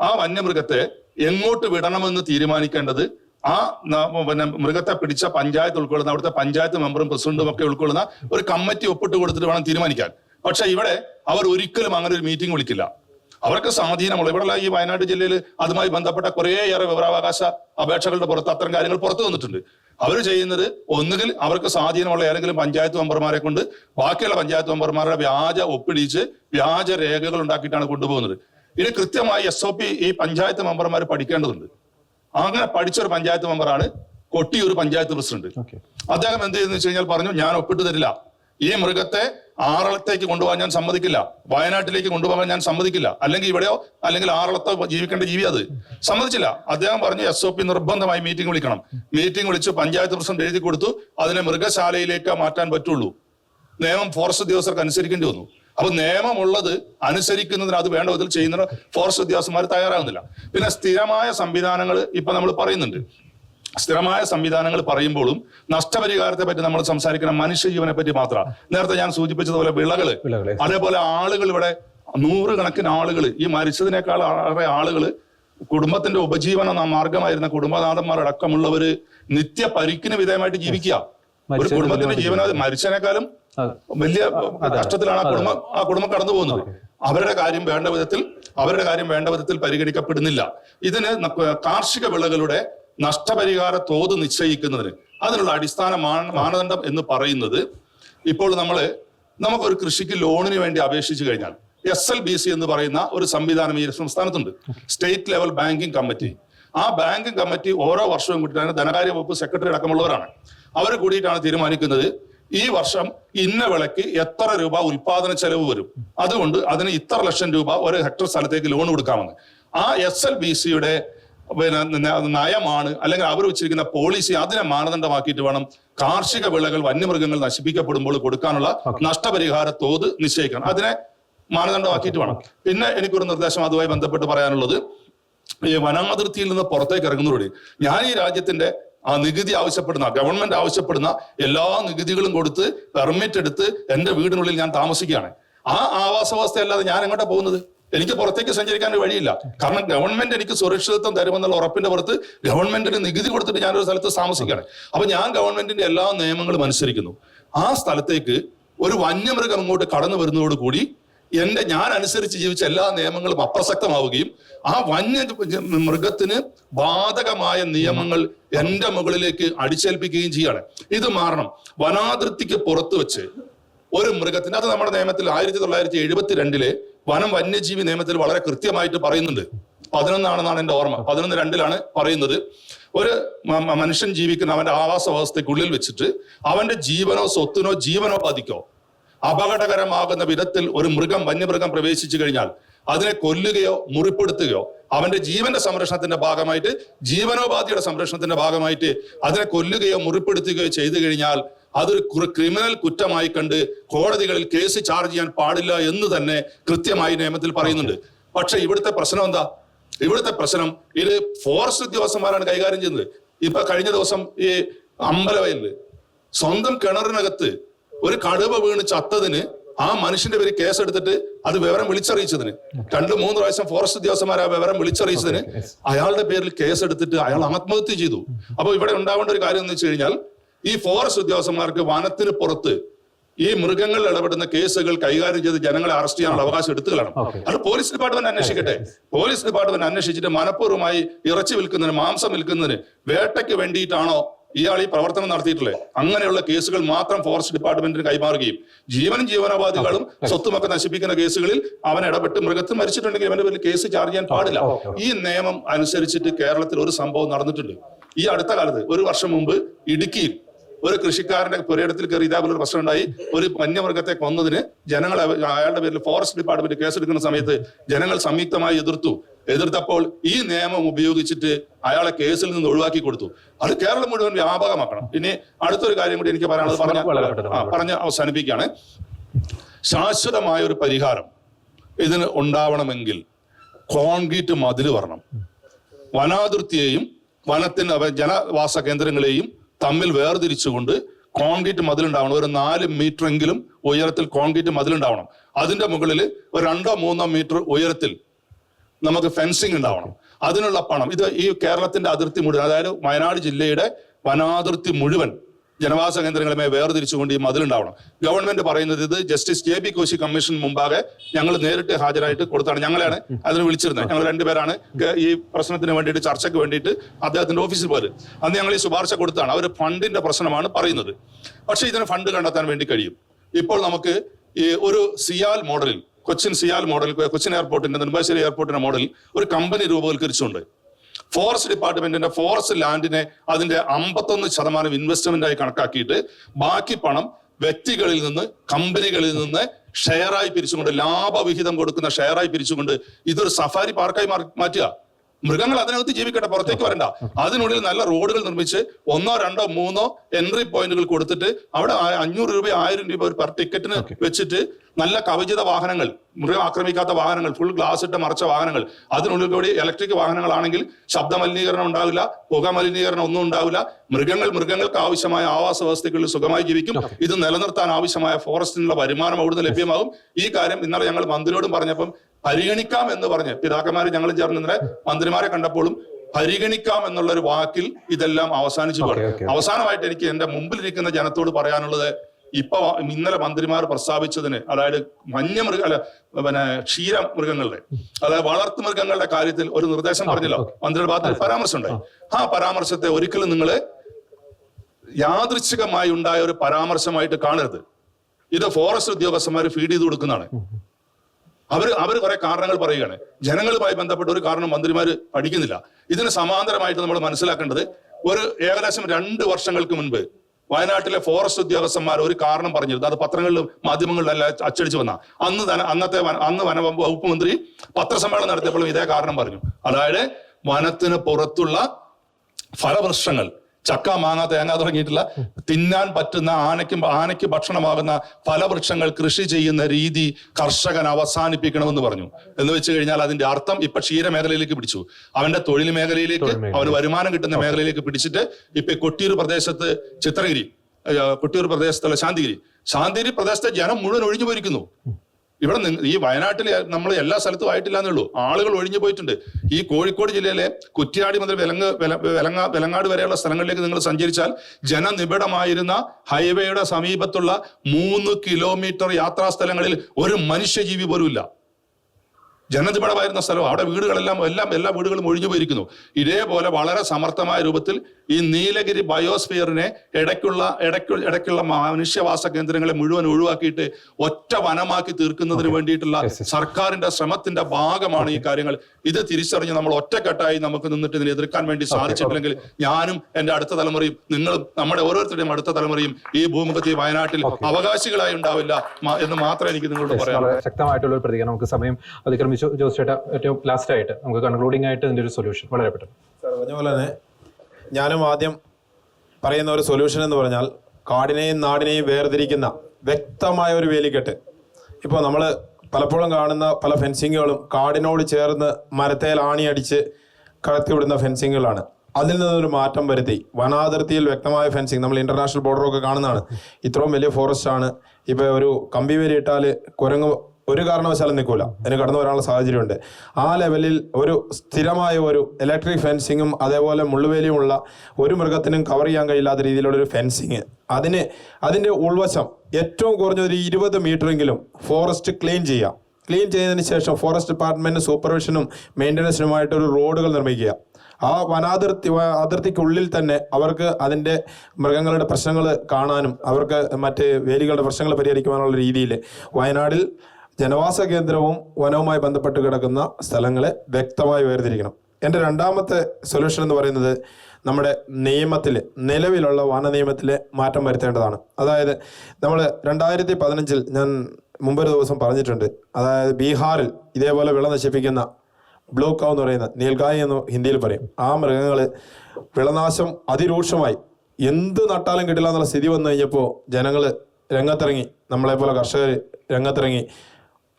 ആ വന്യമൃഗത്തെ എങ്ങോട്ട് വിടണമെന്ന് തീരുമാനിക്കേണ്ടത് ആ പിന്നെ മൃഗത്തെ പിടിച്ച പഞ്ചായത്ത് ഉൾക്കൊള്ളുന്ന അവിടുത്തെ പഞ്ചായത്ത് മെമ്പറും പ്രസിഡന്റും ഒക്കെ ഉൾക്കൊള്ളുന്ന ഒരു കമ്മിറ്റി ഒപ്പിട്ട് കൊടുത്തിട്ട് വേണം തീരുമാനിക്കാൻ. പക്ഷെ ഇവിടെ അവർ ഒരിക്കലും അങ്ങനെ ഒരു മീറ്റിംഗ് വിളിക്കില്ല. അവർക്ക് സ്വാധീനമുള്ള ഇവിടെ ഈ വയനാട് ജില്ലയിൽ അതുമായി ബന്ധപ്പെട്ട കുറേയേറെ വിവരാവകാശ അപേക്ഷകളുടെ പുറത്ത് അത്തരം കാര്യങ്ങൾ പുറത്തു വന്നിട്ടുണ്ട്. അവർ ചെയ്യുന്നത് ഒന്നുകിൽ അവർക്ക് സ്വാധീനമുള്ള ഏതെങ്കിലും പഞ്ചായത്ത് മെമ്പർമാരെ കൊണ്ട് ബാക്കിയുള്ള പഞ്ചായത്ത് മെമ്പർമാരുടെ വ്യാജ ഒപ്പിടിച്ച് വ്യാജ രേഖകൾ ഉണ്ടാക്കിയിട്ടാണ് കൊണ്ടുപോകുന്നത്. ഇത് കൃത്യമായി എസ് ഒ പി ഈ പഞ്ചായത്ത് മെമ്പർമാർ പഠിക്കേണ്ടതുണ്ട്. അങ്ങനെ പഠിച്ച ഒരു പഞ്ചായത്ത് മെമ്പറാണ് കൊട്ടിയൂർ പഞ്ചായത്ത് പ്രസിഡന്റ്. അദ്ദേഹം എന്ത് ചെയ്തെന്ന് വെച്ച് കഴിഞ്ഞാൽ പറഞ്ഞു ഞാൻ ഒപ്പിട്ട് തരില്ല. ഈ മൃഗത്തെ ആറളത്തേക്ക് കൊണ്ടുപോകാൻ ഞാൻ സമ്മതിക്കില്ല. വയനാട്ടിലേക്ക് കൊണ്ടുപോകാൻ ഞാൻ സമ്മതിക്കില്ല. അല്ലെങ്കിൽ ഇവിടെയോ അല്ലെങ്കിൽ ആറളത്തോ ജീവിക്കേണ്ട ജീവി അത്. സമ്മതിച്ചില്ല. അദ്ദേഹം പറഞ്ഞു എസ് ഒ പി നിർബന്ധമായി മീറ്റിംഗ് വിളിക്കണം. മീറ്റിംഗ് വിളിച്ച് പഞ്ചായത്ത് പ്രസിഡന്റ് എഴുതി കൊടുത്തു അതിനെ മൃഗശാലയിലേക്ക് മാറ്റാൻ പറ്റുള്ളൂ. നിയമം ഫോറസ്റ്റ് ഉദ്യോഗസ്ഥർക്ക് അനുസരിക്കേണ്ടി വന്നു. അപ്പൊ നിയമമുള്ളത് അനുസരിക്കുന്നതിന് അത് വേണ്ട വിധത്തിൽ ചെയ്യുന്ന ഫോറസ്റ്റ് ഉദ്യോഗസ്ഥന്മാർ തയ്യാറാകുന്നില്ല. പിന്നെ സ്ഥിരമായ സംവിധാനങ്ങൾ ഇപ്പൊ നമ്മൾ പറയുന്നുണ്ട്. സ്ഥിരമായ സംവിധാനങ്ങൾ പറയുമ്പോഴും നഷ്ടപരിഹാരത്തെ പറ്റി നമ്മൾ സംസാരിക്കുന്ന മനുഷ്യജീവനെ പറ്റി മാത്രമാണ് നേരത്തെ ഞാൻ സൂചിപ്പിച്ചതുപോലെ വിളകൾ. വിളകൾ. അതേപോലെ ആളുകൾ ഇവിടെ നൂറുകണക്കിന് ആളുകൾ ഈ മരിച്ചതിനേക്കാൾ ഏറെ ആളുകൾ കുടുംബത്തിന്റെ ഉപജീവന മാർഗമായിരുന്ന കുടുംബനാഥന്മാരടക്കമുള്ളവര് നിത്യ പരിക്കിന് വിധേയമായിട്ട് ജീവിക്കുക. ഒരു കുടുംബത്തിന്റെ ജീവനാഥ മരിച്ചതിനേക്കാളും. വലിയ. കഷ്ടത്തിലാണ് ആ കുടുംബം ആ കുടുംബം കടന്നു പോകുന്നത്. അവരുടെ കാര്യം വേണ്ട വിധത്തിൽ അവരുടെ കാര്യം വേണ്ട വിധത്തിൽ പരിഗണിക്കപ്പെടുന്നില്ല. ഇതിന് കാർഷിക വിളകളുടെ നഷ്ടപരിഹാര തോത് നിശ്ചയിക്കുന്നതിന് അതിനുള്ള അടിസ്ഥാന മാനദണ്ഡം എന്ന് പറയുന്നത് ഇപ്പോൾ നമ്മൾ നമുക്കൊരു കൃഷിക്ക് ലോണിന് വേണ്ടി അപേക്ഷിച്ചു കഴിഞ്ഞാൽ എസ് എൽ ബി സി എന്ന് പറയുന്ന ഒരു സംവിധാനം ഈ സംസ്ഥാനത്തുണ്ട്. State level banking committee. ആ ബാങ്കിങ് കമ്മിറ്റി ഓരോ വർഷവും കൂട്ടിയിട്ടാണ് ധനകാര്യ വകുപ്പ് സെക്രട്ടറി അടക്കമുള്ളവരാണ്. അവർ കൂടിയിട്ടാണ് തീരുമാനിക്കുന്നത് ഈ വർഷം ഇന്ന വിളക്ക് എത്ര രൂപ ഉൽപാദന ചെലവ് വരും? അതുകൊണ്ട് അതിന് ഇത്ര ലക്ഷം രൂപ ഒരു ഹെക്ടർ സ്ഥലത്തേക്ക് ലോൺ കൊടുക്കാമെന്ന്. ആ എസ് എൽ ബി സിയുടെ പിന്നെ നയമാണ് അല്ലെങ്കിൽ അവർ വെച്ചിരിക്കുന്ന പോളിസി അതിനെ മാനദണ്ഡമാക്കിയിട്ട് വേണം കാർഷിക വിളകൾ വന്യമൃഗങ്ങൾ നശിപ്പിക്കപ്പെടുമ്പോൾ കൊടുക്കാനുള്ള നഷ്ടപരിഹാര തോത് നിശ്ചയിക്കണം. അതിനെ മാനദണ്ഡമാക്കിയിട്ട് വേണം. പിന്നെ എനിക്കൊരു നിർദ്ദേശം അതുമായി ബന്ധപ്പെട്ട് പറയാനുള്ളത് ഈ വനാതിർത്തിയിൽ നിന്ന് പുറത്തേക്ക് ഇറങ്ങുന്നതോടെ ഞാൻ ഈ രാജ്യത്തിന്റെ ആ നികുതി ആവശ്യപ്പെടുന്ന ഗവൺമെന്റ് ആവശ്യപ്പെടുന്ന എല്ലാ നികുതികളും കൊടുത്ത് പെർമിറ്റ് എടുത്ത് എന്റെ വീടിനുള്ളിൽ ഞാൻ താമസിക്കുകയാണ്. ആ ആവാസ വ്യവസ്ഥ അല്ലാതെ ഞാൻ എങ്ങോട്ടാ പോകുന്നത്? എനിക്ക് പുറത്തേക്ക് സഞ്ചരിക്കാൻ വഴിയില്ല. കാരണം ഗവൺമെന്റ് എനിക്ക് സുരക്ഷിതത്വം തരുമെന്നുള്ള ഉറപ്പിന്റെ പുറത്ത് ഗവൺമെന്റിന് നികുതി കൊടുത്തിട്ട് ഞാനൊരു സ്ഥലത്ത് താമസിക്കുകയാണ്. അപ്പൊ ഞാൻ ഗവൺമെന്റിന്റെ എല്ലാ നിയമങ്ങളും അനുസരിക്കുന്നു. ആ സ്ഥലത്തേക്ക് ഒരു വന്യമൃഗം അങ്ങോട്ട് കടന്നു വരുന്നതോടുകൂടി എന്റെ ഞാൻ അനുസരിച്ച് ജീവിച്ച എല്ലാ നിയമങ്ങളും അപ്രസക്തമാവുകയും ആ വന്യ മൃഗത്തിന് ബാധകമായ നിയമങ്ങൾ എന്റെ മുകളിലേക്ക് അടിച്ചേൽപ്പിക്കുകയും ചെയ്യാണ്. ഇത് മാറണം. വനാതിർത്തിക്ക് പുറത്ത് വെച്ച് ഒരു മൃഗത്തിന് അത് നമ്മുടെ നിയമത്തിൽ ആയിരത്തി തൊള്ളായിരത്തി എഴുപത്തിരണ്ടിലെ വനം വന്യജീവി നിയമത്തിൽ വളരെ കൃത്യമായിട്ട് പറയുന്നുണ്ട്. പതിനൊന്നാണെന്നാണ് എന്റെ ഓർമ്മ. പതിനൊന്ന് രണ്ടിലാണ് പറയുന്നത്. ഒരു മനുഷ്യൻ ജീവിക്കുന്ന അവന്റെ ആവാസ വ്യവസ്ഥയ്ക്കുള്ളിൽ വെച്ചിട്ട് അവന്റെ ജീവനോ സ്വത്തിനോ ജീവനോപാധിക്കോ അപകടകരമാകുന്ന വിധത്തിൽ ഒരു മൃഗം വന്യമൃഗം പ്രവേശിച്ചു കഴിഞ്ഞാൽ അതിനെ കൊല്ലുകയോ മുറിപ്പെടുത്തുകയോ അവന്റെ ജീവന്റെ സംരക്ഷണത്തിന്റെ ഭാഗമായിട്ട് ജീവനോപാധിയുടെ സംരക്ഷണത്തിന്റെ ഭാഗമായിട്ട് അതിനെ കൊല്ലുകയോ മുറിപ്പെടുത്തുകയോ ചെയ്തു കഴിഞ്ഞാൽ അതൊരു ക്രി- ക്രിമിനൽ കുറ്റമായി കണ്ട് കോടതികളിൽ കേസ് ചാർജ് ചെയ്യാൻ പാടില്ല എന്ന് തന്നെ കൃത്യമായി നിയമത്തിൽ പറയുന്നുണ്ട്. പക്ഷെ ഇവിടുത്തെ പ്രശ്നം എന്താ? ഇവിടുത്തെ പ്രശ്നം ഇത് ഫോറസ്റ്റ് ഉദ്യോഗസ്ഥന്മാരാണ് കൈകാര്യം ചെയ്യുന്നത്. ഇപ്പൊ കഴിഞ്ഞ ദിവസം ഈ അമ്പലവയലിൽ സ്വന്തം കിണറിനകത്ത് ഒരു കടുവ വീണ് ചത്തതിന് ആ മനുഷ്യന്റെ പേര് കേസെടുത്തിട്ട് അത് വിവരം വിളിച്ചറിയിച്ചതിന്. രണ്ട് മൂന്ന് പ്രാവശ്യം ഫോറസ്റ്റ് ഉദ്യോഗസ്ഥന്മാർ ആ വിവരം വിളിച്ചറിയിച്ചതിന് അയാളുടെ പേരിൽ കേസെടുത്തിട്ട് അയാൾ ആത്മഹത്യ ചെയ്തു. അപ്പൊ ഇവിടെ ഉണ്ടാവേണ്ട ഒരു കാര്യം എന്ന് വെച്ച് കഴിഞ്ഞാൽ ഈ ഫോറസ്റ്റ് ഉദ്യോഗസ്ഥന്മാർക്ക് വനത്തിന് പുറത്ത് ഈ മൃഗങ്ങളിൽ ഇടപെടുന്ന കേസുകൾ കൈകാര്യം ചെയ്ത് ജനങ്ങളെ അറസ്റ്റ് ചെയ്യാനുള്ള അവകാശം എടുത്തു കളയണം. അത് പോലീസ് ഡിപ്പാർട്ട്മെന്റ് അന്വേഷിക്കട്ടെ. പോലീസ് ഡിപ്പാർട്ട്മെന്റ് അന്വേഷിച്ചിട്ട് മനഃപൂർവമായി ഇറച്ചി വിൽക്കുന്നതിന് മാംസം വിൽക്കുന്നതിന് വേട്ടയ്ക്ക് വേണ്ടിയിട്ടാണോ ഇയാൾ ഈ പ്രവർത്തനം നടത്തിയിട്ടുള്ളത് അങ്ങനെയുള്ള കേസുകൾ മാത്രം ഫോറസ്റ്റ് ഡിപ്പാർട്ട്മെന്റിന് കൈമാറുകയും ജീവനും ജീവനോപാധികളും സ്വത്തുമൊക്കെ നശിപ്പിക്കുന്ന കേസുകളിൽ അവൻ ഇടപെട്ട് മൃഗത്ത് മരിച്ചിട്ടുണ്ടെങ്കിൽ അവന്റെ പേരിൽ കേസ് ചാർജ് ചെയ്യാൻ പാടില്ല. ഈ നിയമം അനുസരിച്ചിട്ട് കേരളത്തിൽ ഒരു സംഭവം നടന്നിട്ടുണ്ട്. ഈ അടുത്ത കാലത്ത് ഒരു വർഷം മുമ്പ് ഇടുക്കിയിൽ ഒരു കൃഷിക്കാരന്റെ പുരയിടത്തിൽ കയറി ഇതേപോലെ ഒരു പ്രശ്നം ഉണ്ടായി. ഒരു വന്യമൃഗത്തെ കൊന്നതിന് ജനങ്ങൾ അയാളുടെ പേരിൽ ഫോറസ്റ്റ് ഡിപ്പാർട്ട്മെന്റ് കേസെടുക്കുന്ന സമയത്ത് ജനങ്ങൾ സംയുക്തമായി എതിർത്തു. എതിർത്തപ്പോൾ ഈ നിയമം ഉപയോഗിച്ചിട്ട് അയാളെ കേസിൽ നിന്ന് ഒഴിവാക്കി കൊടുത്തു. അത് കേരളം മുഴുവൻ വ്യാപകമാക്കണം. ഇനി അടുത്തൊരു കാര്യം കൂടി എനിക്ക് പറയാനുള്ളത് പറഞ്ഞ പറഞ്ഞ് അവസാനിപ്പിക്കുകയാണ്. ശാശ്വതമായ ഒരു പരിഹാരം ഇതിന് ഉണ്ടാവണമെങ്കിൽ കോൺക്രീറ്റ് മതിൽ വരണം. വനാതിർത്തിയെയും വനത്തിന് അവ- ജനവാസ കേന്ദ്രങ്ങളെയും തമ്മിൽ വേർതിരിച്ചുകൊണ്ട് കോൺക്രീറ്റ് മതിലുണ്ടാവണം. ഒരു നാല് മീറ്റർ എങ്കിലും ഉയരത്തിൽ കോൺക്രീറ്റ് മതിലുണ്ടാവണം. അതിന്റെ മുകളിൽ ഒരു രണ്ടോ മൂന്നോ മീറ്റർ ഉയരത്തിൽ നമുക്ക് ഫെൻസിങ് ഉണ്ടാവണം. അതിനുള്ള പണം. ഇത് ഈ കേരളത്തിന്റെ അതിർത്തി മുഴുവൻ അതായത് വയനാട് ജില്ലയുടെ വനാതിർത്തി മുഴുവൻ ജനവാസ കേന്ദ്രങ്ങളുമേ വേർതിരിച്ചുകൊണ്ട് ഈ മതിലുണ്ടാവണം ഗവൺമെന്റ് പറയുന്നത് ഇത് justice J P Koshy commission മുമ്പാകെ ഞങ്ങൾ നേരിട്ട് ഹാജരായിട്ട് കൊടുത്താണ്. ഞങ്ങളെയാണ് അതിന് വിളിച്ചിരുന്നത്. ഞങ്ങൾ രണ്ടുപേരാണ് ഈ പ്രശ്നത്തിന് വേണ്ടിയിട്ട് ചർച്ചയ്ക്ക് വേണ്ടിയിട്ട് അദ്ദേഹത്തിന്റെ ഓഫീസിൽ പോയത്. അന്ന് ഞങ്ങൾ ഈ ശുപാർശ കൊടുത്താണ്. അവർ ഫണ്ടിന്റെ പ്രശ്നമാണ് പറയുന്നത്. പക്ഷേ ഇതിന് ഫണ്ട് കണ്ടെത്താൻ വേണ്ടി കഴിയും. ഇപ്പോൾ നമുക്ക് ഈ ഒരു സിയാൽ മോഡലിൽ കൊച്ചിൻ സിയാൽ മോഡൽ കൊച്ചിൻ എയർപോർട്ടിന്റെ നെടുമ്പാശ്ശേരി എയർപോർട്ടിന്റെ മോഡൽ ഒരു കമ്പനി രൂപവൽക്കരിച്ചുകൊണ്ട് ഫോറസ്റ്റ് ഡിപ്പാർട്ട്മെന്റിന്റെ ഫോറസ്റ്റ് ലാൻഡിനെ അതിന്റെ അമ്പത്തൊന്ന് ശതമാനം ഇൻവെസ്റ്റ്മെന്റ് ആയി കണക്കാക്കിയിട്ട് ബാക്കി പണം വ്യക്തികളിൽ നിന്ന് കമ്പനികളിൽ നിന്ന് ഷെയറായി പിരിച്ചുകൊണ്ട് ലാഭവിഹിതം കൊടുക്കുന്ന ഷെയറായി പിരിച്ചുകൊണ്ട് ഇതൊരു സഫാരി പാർക്കായി മാറി- മാറ്റുക. മൃഗങ്ങൾ അതിനകത്ത് ജീവിക്കട്ടെ പുറത്തേക്ക് വരണ്ട. അതിനുള്ളിൽ നല്ല റോഡുകൾ നിർമ്മിച്ച് ഒന്നോ രണ്ടോ മൂന്നോ എൻട്രി പോയിന്റുകൾ കൊടുത്തിട്ട് അവിടെ അഞ്ഞൂറ് രൂപ ആയിരം രൂപ ഒരു പെർ ടിക്കറ്റിന് വെച്ചിട്ട് നല്ല കവചിത വാഹനങ്ങൾ മൃഗം ആക്രമിക്കാത്ത വാഹനങ്ങൾ ഫുൾ ഗ്ലാസ് ഇട്ട് മറച്ച വാഹനങ്ങൾ. അതിനുള്ളിൽ കൂടി ഇലക്ട്രിക് വാഹനങ്ങളാണെങ്കിൽ ശബ്ദ മലിനീകരണം ഉണ്ടാവില്ല പുക മലിനീകരണം ഒന്നും ഉണ്ടാവില്ല. മൃഗങ്ങൾ മൃഗങ്ങൾക്ക് ആവശ്യമായ ആവാസ വ്യവസ്ഥകളിൽ സുഖമായി ജീവിക്കും. ഇത് നിലനിർത്താൻ ആവശ്യമായ ഫോറസ്റ്റിനുള്ള വരുമാനം അവിടുന്ന് ലഭ്യമാകും. ഈ കാര്യം ഇന്നലെ ഞങ്ങൾ മന്ത്രിയോടും പറഞ്ഞപ്പം പരിഗണിക്കാം എന്ന് പറഞ്ഞ് പിതാക്കന്മാർ ഞങ്ങൾ ചേർന്ന് ഇന്നലെ മന്ത്രിമാരെ കണ്ടപ്പോഴും പരിഗണിക്കാം എന്നുള്ള ഒരു വാക്കിൽ ഇതെല്ലാം അവസാനിച്ചു പോകണം okay. അവസാനമായിട്ട് എനിക്ക് എന്റെ മുമ്പിലിരിക്കുന്ന ജനത്തോട് പറയാനുള്ളത് ഇപ്പൊ ഇന്നലെ മന്ത്രിമാർ പ്രസ്താവിച്ചതിന് അതായത് വന്യമൃഗ അല്ല പിന്നെ ക്ഷീര മൃഗങ്ങളുടെ അതായത് വളർത്തു മൃഗങ്ങളുടെ കാര്യത്തിൽ ഒരു നിർദ്ദേശം പറഞ്ഞല്ലോ. മന്ത്രിയുടെ ഭാഗത്ത് പരാമർശം ഉണ്ടായി ആ. പരാമർശത്തെ ഒരിക്കലും നിങ്ങൾ യാദൃച്ഛികമായി ഉണ്ടായ ഒരു പരാമർശമായിട്ട് കാണരുത്. ഇത് ഫോറസ്റ്റ് ഉദ്യോഗസ്ഥന്മാർ ഫീഡ് ചെയ്ത് കൊടുക്കുന്നതാണ്. അവർ അവർ കുറെ കാരണങ്ങൾ പറയുകയാണ്. ജനങ്ങളുമായി ബന്ധപ്പെട്ട ഒരു കാരണം മന്ത്രിമാർ പഠിക്കുന്നില്ല. ഇതിന് സമാന്തരമായിട്ട് നമ്മൾ മനസ്സിലാക്കേണ്ടത് ഒരു ഏകദേശം രണ്ട് വർഷങ്ങൾക്ക് മുൻപ് വയനാട്ടിലെ ഫോറസ്റ്റ് ഉദ്യോഗസ്ഥന്മാർ ഒരു കാരണം പറഞ്ഞിരുന്നു. അത് പത്രങ്ങളിലും മാധ്യമങ്ങളിലെല്ലാം അച്ചടിച്ചു വന്ന. അന്ന് തന്നെ അന്നത്തെ അന്ന് വന വകുപ്പ് മന്ത്രി പത്രസമ്മേളനം നടത്തിയപ്പോഴും ഇതേ കാരണം പറഞ്ഞു. അതായത് വനത്തിന് പുറത്തുള്ള ഫലവൃക്ഷങ്ങൾ ചക്ക മാങ്ങ തേങ്ങ തുടങ്ങിയിട്ടുള്ള തിന്നാൻ പറ്റുന്ന ആനയ്ക്ക് ആനയ്ക്ക് ഭക്ഷണമാകുന്ന ഫലവൃക്ഷങ്ങൾ കൃഷി ചെയ്യുന്ന രീതി കർഷകൻ അവസാനിപ്പിക്കണമെന്ന് പറഞ്ഞു. എന്ന് വെച്ച് കഴിഞ്ഞാൽ അതിന്റെ അർത്ഥം ഇപ്പൊ ക്ഷീരമേഖലയിലേക്ക് പിടിച്ചു. അവന്റെ തൊഴിൽ മേഖലയിലേക്ക് അവന് വരുമാനം കിട്ടുന്ന മേഖലയിലേക്ക് പിടിച്ചിട്ട് ഇപ്പൊ കൊട്ടിയൂർ പ്രദേശത്ത് ചിത്രഗിരി കൊട്ടിയൂർ പ്രദേശത്തുള്ള ശാന്തിഗിരി. ശാന്തിഗിരി പ്രദേശത്തെ ജനം മുഴുവൻ ഒഴിഞ്ഞു പോയിരിക്കുന്നു. ഇവിടെ ഈ വയനാട്ടിൽ നമ്മൾ എല്ലാ സ്ഥലത്തും ആയിട്ടില്ല എന്നുള്ളൂ ആളുകൾ ഒഴിഞ്ഞു പോയിട്ടുണ്ട്. ഈ കോഴിക്കോട് ജില്ലയിലെ കുറ്റ്യാടി മുതൽ വിലങ്ങ വെലങ്ങ വെലങ്ങാട് വരെയുള്ള സ്ഥലങ്ങളിലേക്ക് നിങ്ങൾ സഞ്ചരിച്ചാൽ ജനനിബിഡമായിരുന്ന ഹൈവേയുടെ സമീപത്തുള്ള മൂന്ന് കിലോമീറ്റർ യാത്രാ സ്ഥലങ്ങളിൽ ഒരു മനുഷ്യജീവി പോലും ഇല്ല. ജനനിബിഡമായിരുന്ന സ്ഥലം അവിടെ വീടുകളെല്ലാം എല്ലാം എല്ലാ വീടുകളും ഒഴിഞ്ഞു പോയിരിക്കുന്നു. ഇതേപോലെ വളരെ സമർത്ഥമായ രൂപത്തിൽ ഈ നീലഗിരി ബയോസ്ഫിയറിനെ ഇടയ്ക്കുള്ള ഇടയ്ക്കു ഇടയ്ക്കുള്ള മനുഷ്യവാസ കേന്ദ്രങ്ങളെ മുഴുവൻ ഒഴിവാക്കിയിട്ട് ഒറ്റ വനമാക്കി തീർക്കുന്നതിന് വേണ്ടിയിട്ടുള്ള. സർക്കാരിന്റെ ശ്രമത്തിന്റെ ഭാഗമാണ് ഈ കാര്യങ്ങൾ. ഇത് തിരിച്ചറിഞ്ഞ് നമ്മൾ ഒറ്റക്കെട്ടായി നമുക്ക് നിന്നിട്ട് ഇതിനെ എതിർക്കാൻ വേണ്ടി സാധിച്ചിട്ടില്ലെങ്കിൽ ഞാനും എന്റെ അടുത്ത തലമുറയും നിങ്ങളും നമ്മുടെ ഓരോരുത്തരുടെയും അടുത്ത തലമുറയും ഈ ഭൂമുഖത്തിൽ വയനാട്ടിൽ അവകാശികളായി ഉണ്ടാവില്ല എന്ന് മാത്രമേ എനിക്ക് നിങ്ങളോട് പറയാം ശക്തമായിട്ടുള്ള ഒരു പ്രതികരണം. നമുക്ക് സമയം അതിക്രമിച്ചു. ജോസ് ചേട്ടാ ഏറ്റവും ലാസ്റ്റ് ആയിട്ട് നമുക്ക് കൺക്ലൂഡിംഗ് ആയിട്ട് ഇതിന്റെ ഒരു സൊല്യൂഷൻ വളരെ പെട്ടെന്ന്. സാർ പറഞ്ഞ പോലെ തന്നെ ഞാനും ആദ്യം പറയുന്ന ഒരു സൊല്യൂഷൻ എന്ന് പറഞ്ഞാൽ കാടിനെയും നാടിനെയും വേർതിരിക്കുന്ന വ്യക്തമായ ഒരു വേലിക്കെട്ട്. ഇപ്പോൾ നമ്മൾ പലപ്പോഴും കാണുന്ന പല ഫെൻസിങ്ങുകളും കാടിനോട് ചേർന്ന് മരത്തേൽ ആണിയടിച്ച് കടത്തിവിടുന്ന ഫെൻസിങ്ങുകളാണ് അതിൽ നിന്നൊരു മാറ്റം വരുത്തി. വനാതിർത്തിയിൽ വ്യക്തമായ ഫെൻസിങ് നമ്മൾ ഇന്റർനാഷണൽ ബോർഡറൊക്കെ കാണുന്നതാണ്. ഇത്രയും വലിയ ഫോറസ്റ്റ് ആണ്. ഇപ്പൊ ഒരു കമ്പി വേലി ഇട്ടാൽ കുരങ്ങ് ഒരു കാരണവശാലും നിൽക്കൂല. അതിന് കടന്നു വരാനുള്ള സാഹചര്യമുണ്ട്. ആ ലെവലിൽ ഒരു സ്ഥിരമായ ഒരു ഇലക്ട്രിക് ഫെൻസിങ്ങും അതേപോലെ മുള്ളുവേലിയുമുള്ള ഒരു മൃഗത്തിനും കവർ ചെയ്യാൻ കഴിയില്ലാത്ത രീതിയിലുള്ള ഒരു ഫെൻസിങ് അതിന് അതിന്റെ ഉൾവശം ഏറ്റവും കുറഞ്ഞൊരു ഇരുപത് മീറ്ററെങ്കിലും ഫോറസ്റ്റ് ക്ലീൻ ചെയ്യാം. ക്ലീൻ ചെയ്തതിന് ശേഷം ഫോറസ്റ്റ് ഡിപ്പാർട്ട്മെന്റ് സൂപ്പർവിഷനും മെയിന്റനൻസിനുമായിട്ട് ഒരു റോഡുകൾ നിർമ്മിക്കുക. ആ വനാതിർത്തി അതിർത്തിക്കുള്ളിൽ തന്നെ അവർക്ക് അതിന്റെ മൃഗങ്ങളുടെ പ്രശ്നങ്ങൾ കാണാനും അവർക്ക് മറ്റ് വേലികളുടെ പ്രശ്നങ്ങൾ പരിഹരിക്കുവാനുള്ള രീതിയിൽ വയനാടിൽ ജനവാസ കേന്ദ്രവും വനവുമായി ബന്ധപ്പെട്ട് കിടക്കുന്ന സ്ഥലങ്ങളെ വ്യക്തമായി വേർതിരിക്കണം. എന്റെ രണ്ടാമത്തെ സൊല്യൂഷൻ എന്ന് പറയുന്നത് നമ്മുടെ നിയമത്തിൽ നിലവിലുള്ള വന നിയമത്തിൽ മാറ്റം വരുത്തേണ്ടതാണ്. അതായത് നമ്മൾ രണ്ടായിരത്തി പതിനഞ്ചിൽ ഞാൻ മുമ്പൊരു ദിവസം പറഞ്ഞിട്ടുണ്ട്. അതായത് ബീഹാറിൽ ഇതേപോലെ വിള നശിപ്പിക്കുന്ന ബ്ലൂ കൗ എന്ന് പറയുന്ന നീൽഗായ് എന്ന് ഹിന്ദിയിൽ പറയും. ആ മൃഗങ്ങൾ വിളനാശം അതിരൂക്ഷമായി. എന്ത് നട്ടാലും കിട്ടില്ല എന്നുള്ള സ്ഥിതി വന്നു കഴിഞ്ഞപ്പോൾ ജനങ്ങൾ രംഗത്തിറങ്ങി. നമ്മളെപ്പോലെ കർഷകർ രംഗത്തിറങ്ങി.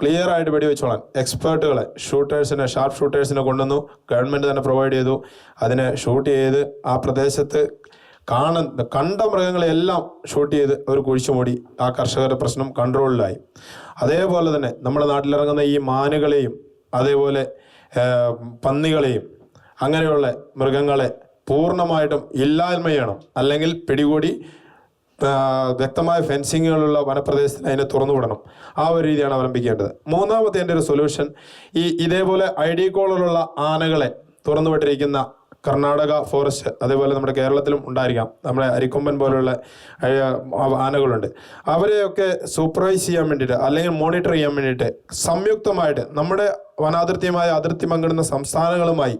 ക്ലിയർ ആയിട്ട് വെടിവെച്ചോളാൻ. എക്സ്പേർട്ടുകളെ ഷൂട്ടേഴ്സിനെ ഷാർപ്പ് ഷൂട്ടേഴ്സിനെ കൊണ്ടുവന്നു. ഗവൺമെന്റ് തന്നെ പ്രൊവൈഡ് ചെയ്തു. അതിനെ ഷൂട്ട് ചെയ്ത് ആ പ്രദേശത്ത് കാണുന്ന കണ്ട മൃഗങ്ങളെല്ലാം ഷൂട്ട് ചെയ്ത് അവർ കുഴിച്ചു മൂടി. ആ കർഷകരുടെ പ്രശ്നം കൺട്രോളിലായി അതേപോലെ തന്നെ നമ്മുടെ നാട്ടിലിറങ്ങുന്ന ഈ മാനുകളെയും അതേപോലെ പന്നികളെയും അങ്ങനെയുള്ള മൃഗങ്ങളെ പൂർണമായിട്ടും ഇല്ലായ്മ ചെയ്യണം. അല്ലെങ്കിൽ പിടികൂടി വ്യക്തമായ ഫെൻസിങ്ങുകളുള്ള വനപ്രദേശത്തിന് അതിനെ തുറന്നു വിടണം ആ ഒരു രീതിയാണ് അവലംബിക്കേണ്ടത്. മൂന്നാമത്തെ എന്റെ ഒരു സൊല്യൂഷൻ ഈ ഇതേപോലെ ഐ ഡി കോളിലുള്ള ആനകളെ തുറന്നു വിട്ടിരിക്കുന്ന കർണാടക ഫോറസ്റ്റ് അതേപോലെ നമ്മുടെ കേരളത്തിലും ഉണ്ടായിരിക്കാം. നമ്മുടെ അരിക്കൊമ്പൻ പോലുള്ള ആനകളുണ്ട്. അവരെയൊക്കെ സൂപ്പർവൈസ് ചെയ്യാൻ വേണ്ടിയിട്ട് അല്ലെങ്കിൽ മോണിറ്റർ ചെയ്യാൻ വേണ്ടിയിട്ട് സംയുക്തമായിട്ട് നമ്മുടെ വനാതിർത്തിയുമായ അതിർത്തി പങ്കിടുന്ന സംസ്ഥാനങ്ങളുമായി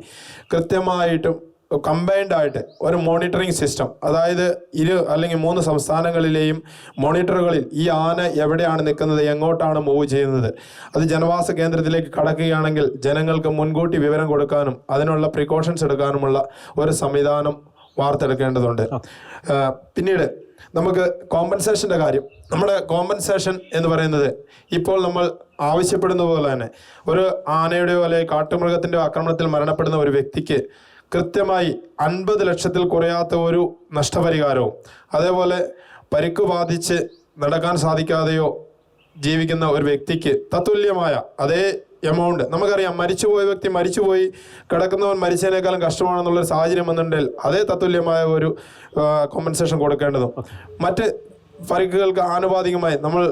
കൃത്യമായിട്ടും കമ്പൈൻഡ് ആയിട്ട് ഒരു മോണിറ്ററിംഗ് സിസ്റ്റം അതായത് ഇരു അല്ലെങ്കിൽ മൂന്ന് സംസ്ഥാനങ്ങളിലെയും മോണിറ്ററുകളിൽ ഈ ആന എവിടെയാണ് നിൽക്കുന്നത് എങ്ങോട്ടാണ് മൂവ് ചെയ്യുന്നത്. അത് ജനവാസ കേന്ദ്രത്തിലേക്ക് കടക്കുകയാണെങ്കിൽ ജനങ്ങൾക്ക് മുൻകൂട്ടി വിവരം കൊടുക്കാനും അതിനുള്ള പ്രിക്കോഷൻസ് എടുക്കാനുമുള്ള ഒരു സംവിധാനം വാർത്തെടുക്കേണ്ടതുണ്ട്. പിന്നീട് നമുക്ക് കോമ്പൻസേഷന്റെ കാര്യം. നമ്മുടെ കോമ്പൻസേഷൻ എന്ന് പറയുന്നത് ഇപ്പോൾ നമ്മൾ ആവശ്യപ്പെടുന്ന പോലെ തന്നെ ഒരു ആനയുടെയോ അല്ലെങ്കിൽ കാട്ടുമൃഗത്തിന്റെയോ ആക്രമണത്തിൽ മരണപ്പെടുന്ന ഒരു വ്യക്തിക്ക് കൃത്യമായി അൻപത് ലക്ഷത്തിൽ കുറയാത്ത ഒരു നഷ്ടപരിഹാരവും അതേപോലെ പരിക്ക് ബാധിച്ച് നടക്കാൻ സാധിക്കാതെയോ ജീവിക്കുന്ന ഒരു വ്യക്തിക്ക് തത്തുല്യമായ അതേ എമൗണ്ട് നമുക്കറിയാം മരിച്ചുപോയ വ്യക്തി മരിച്ചുപോയി കിടക്കുന്നവൻ മരിച്ചതിനേക്കാളും കഷ്ടമാണെന്നുള്ളൊരു സാഹചര്യം വന്നിട്ടുണ്ടെങ്കിൽ അതേ തത്തുല്യമായ ഒരു കോമ്പൻസേഷൻ കൊടുക്കേണ്ടതും. മറ്റ് പരിക്കുകൾക്ക് ആനുപാതികമായി നമ്മൾ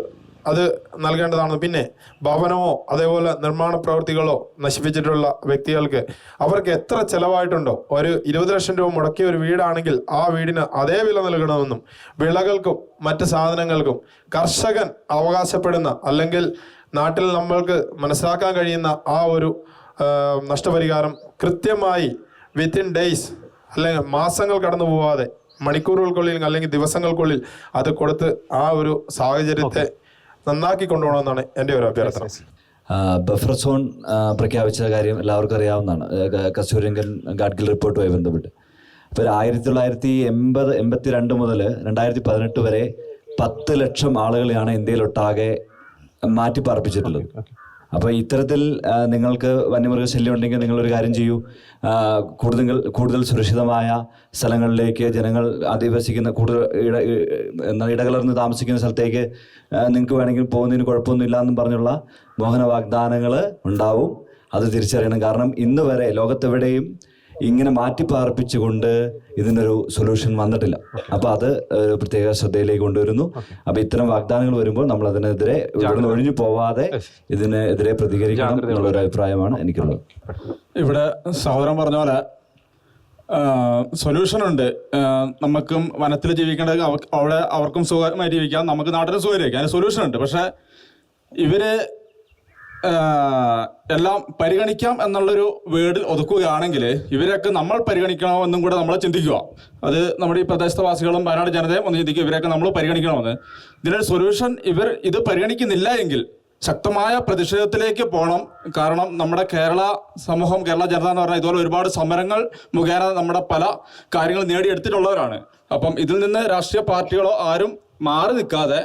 അത് നൽകേണ്ടതാണ്. പിന്നെ ഭവനമോ അതേപോലെ നിർമ്മാണ പ്രവൃത്തികളോ നശിപ്പിച്ചിട്ടുള്ള വ്യക്തികൾക്ക് അവർക്ക് എത്ര ചെലവായിട്ടുണ്ടോ? ഒരു ഇരുപത് ലക്ഷം രൂപ മുടക്കിയ ഒരു വീടാണെങ്കിൽ ആ വീടിന് അതേ വില നൽകണമെന്നും വിളകൾക്കും മറ്റ് സാധനങ്ങൾക്കും കർഷകൻ അവകാശപ്പെടുന്ന അല്ലെങ്കിൽ നാട്ടിൽ നമ്മൾക്ക് മനസ്സിലാക്കാൻ കഴിയുന്ന ആ ഒരു നഷ്ടപരിഹാരം കൃത്യമായി വിത്തിൻ ഡേയ്സ് അല്ലെങ്കിൽ മാസങ്ങൾ കടന്നു പോവാതെ മണിക്കൂറുകൾക്കുള്ളിൽ അല്ലെങ്കിൽ ദിവസങ്ങൾക്കുള്ളിൽ അത് കൊടുത്ത് ആ ഒരു സാഹചര്യത്തെ നന്നാക്കി കൊണ്ടുപോകണമെന്നാണ് എന്റെ ഒരു അഭ്യർത്ഥന. ബഫർ സോൺ പ്രഖ്യാപിച്ച കാര്യം എല്ലാവർക്കും അറിയാവുന്നതാണ്. ആ, ക- കസ്തൂരിരംഗൻ ഗാഡ്ഗിൽ റിപ്പോർട്ടുമായി ബന്ധപ്പെട്ട്. അപ്പോൾ ആയിരത്തി തൊള്ളായിരത്തി എൺപത് എൺപത്തി രണ്ട് മുതൽ രണ്ടായിരത്തി പതിനെട്ട് വരെ പത്ത് ലക്ഷം ആളുകളെയാണ് ഇന്ത്യയിലൊട്ടാകെ മാറ്റി പാർപ്പിച്ചിട്ടുള്ളത് അപ്പോൾ ഇത്തരത്തിൽ നിങ്ങൾക്ക് വന്യമൃഗശല്യം ഉണ്ടെങ്കിൽ നിങ്ങളൊരു കാര്യം ചെയ്യൂ. കൂടുതൽ കൂടുതൽ സുരക്ഷിതമായ സ്ഥലങ്ങളിലേക്ക് ജനങ്ങൾ അധിവസിക്കുന്ന കൂടുതൽ ഇട എന്നാൽ ഇടകലർന്ന് താമസിക്കുന്ന സ്ഥലത്തേക്ക് നിങ്ങൾക്ക് വേണമെങ്കിൽ പോകുന്നതിന് കുഴപ്പമൊന്നുമില്ല എന്നും പറഞ്ഞുള്ള മോഹന വാഗ്ദാനങ്ങൾ ഉണ്ടാവും. അത് തിരിച്ചറിയണം. കാരണം ഇന്ന് വരെ ലോകത്തെവിടെയും ഇങ്ങനെ മാറ്റി പാർപ്പിച്ചുകൊണ്ട് ഇതിനൊരു സൊല്യൂഷൻ വന്നിട്ടില്ല. അപ്പോൾ അത് പ്രത്യേക ശ്രദ്ധയിലേക്ക് കൊണ്ടുവരുന്നു. അപ്പോൾ ഇത്തരം വാഗ്ദാനങ്ങൾ വരുമ്പോൾ നമ്മൾ അതിനെതിരെ ഇവിടുന്ന് ഒഴിഞ്ഞു പോവാതെ ഇതിനെതിരെ പ്രതികരിക്കണം എന്നുള്ളൊരു അഭിപ്രായമാണ് എനിക്കുള്ളത്. ഇവിടെ സഹോദരൻ പറഞ്ഞ പോലെ സൊല്യൂഷൻ ഉണ്ട്. നമുക്കും വനത്തിൽ ജീവിക്കേണ്ട അവ- അവിടെ അവർക്കും സുഖമായി ജീവിക്കാം. നമുക്ക് നാട്ടിലും സുഖമായിരിക്കാം അതിന് സൊല്യൂഷൻ ഉണ്ട്. പക്ഷെ ഇവർ എല്ലാം പരിഗണിക്കാം എന്നുള്ളൊരു വേർഡിൽ ഒതുക്കുകയാണെങ്കിൽ ഇവരൊക്കെ നമ്മൾ പരിഗണിക്കണോ എന്നും കൂടെ നമ്മൾ ചിന്തിക്കുക. അത് നമ്മുടെ ഈ പ്രദേശവാസികളും വയനാട് ജനതയും ഒന്ന് ചിന്തിക്കുക ഇവരൊക്കെ നമ്മൾ പരിഗണിക്കണമെന്ന്. ഇതിനൊരു സൊല്യൂഷൻ ഇവർ ഇത് പരിഗണിക്കുന്നില്ല എങ്കിൽ ശക്തമായ പ്രതിഷേധത്തിലേക്ക് പോകണം. കാരണം നമ്മുടെ കേരള സമൂഹം കേരള ജനത എന്ന് പറഞ്ഞാൽ ഇതുപോലെ ഒരുപാട് സമരങ്ങൾ മുഖേന നമ്മുടെ പല കാര്യങ്ങൾ നേടിയെടുത്തിട്ടുള്ളവരാണ്. അപ്പം ഇതിൽ നിന്ന് രാഷ്ട്രീയ പാർട്ടികളോ ആരും മാറി നിൽക്കാതെ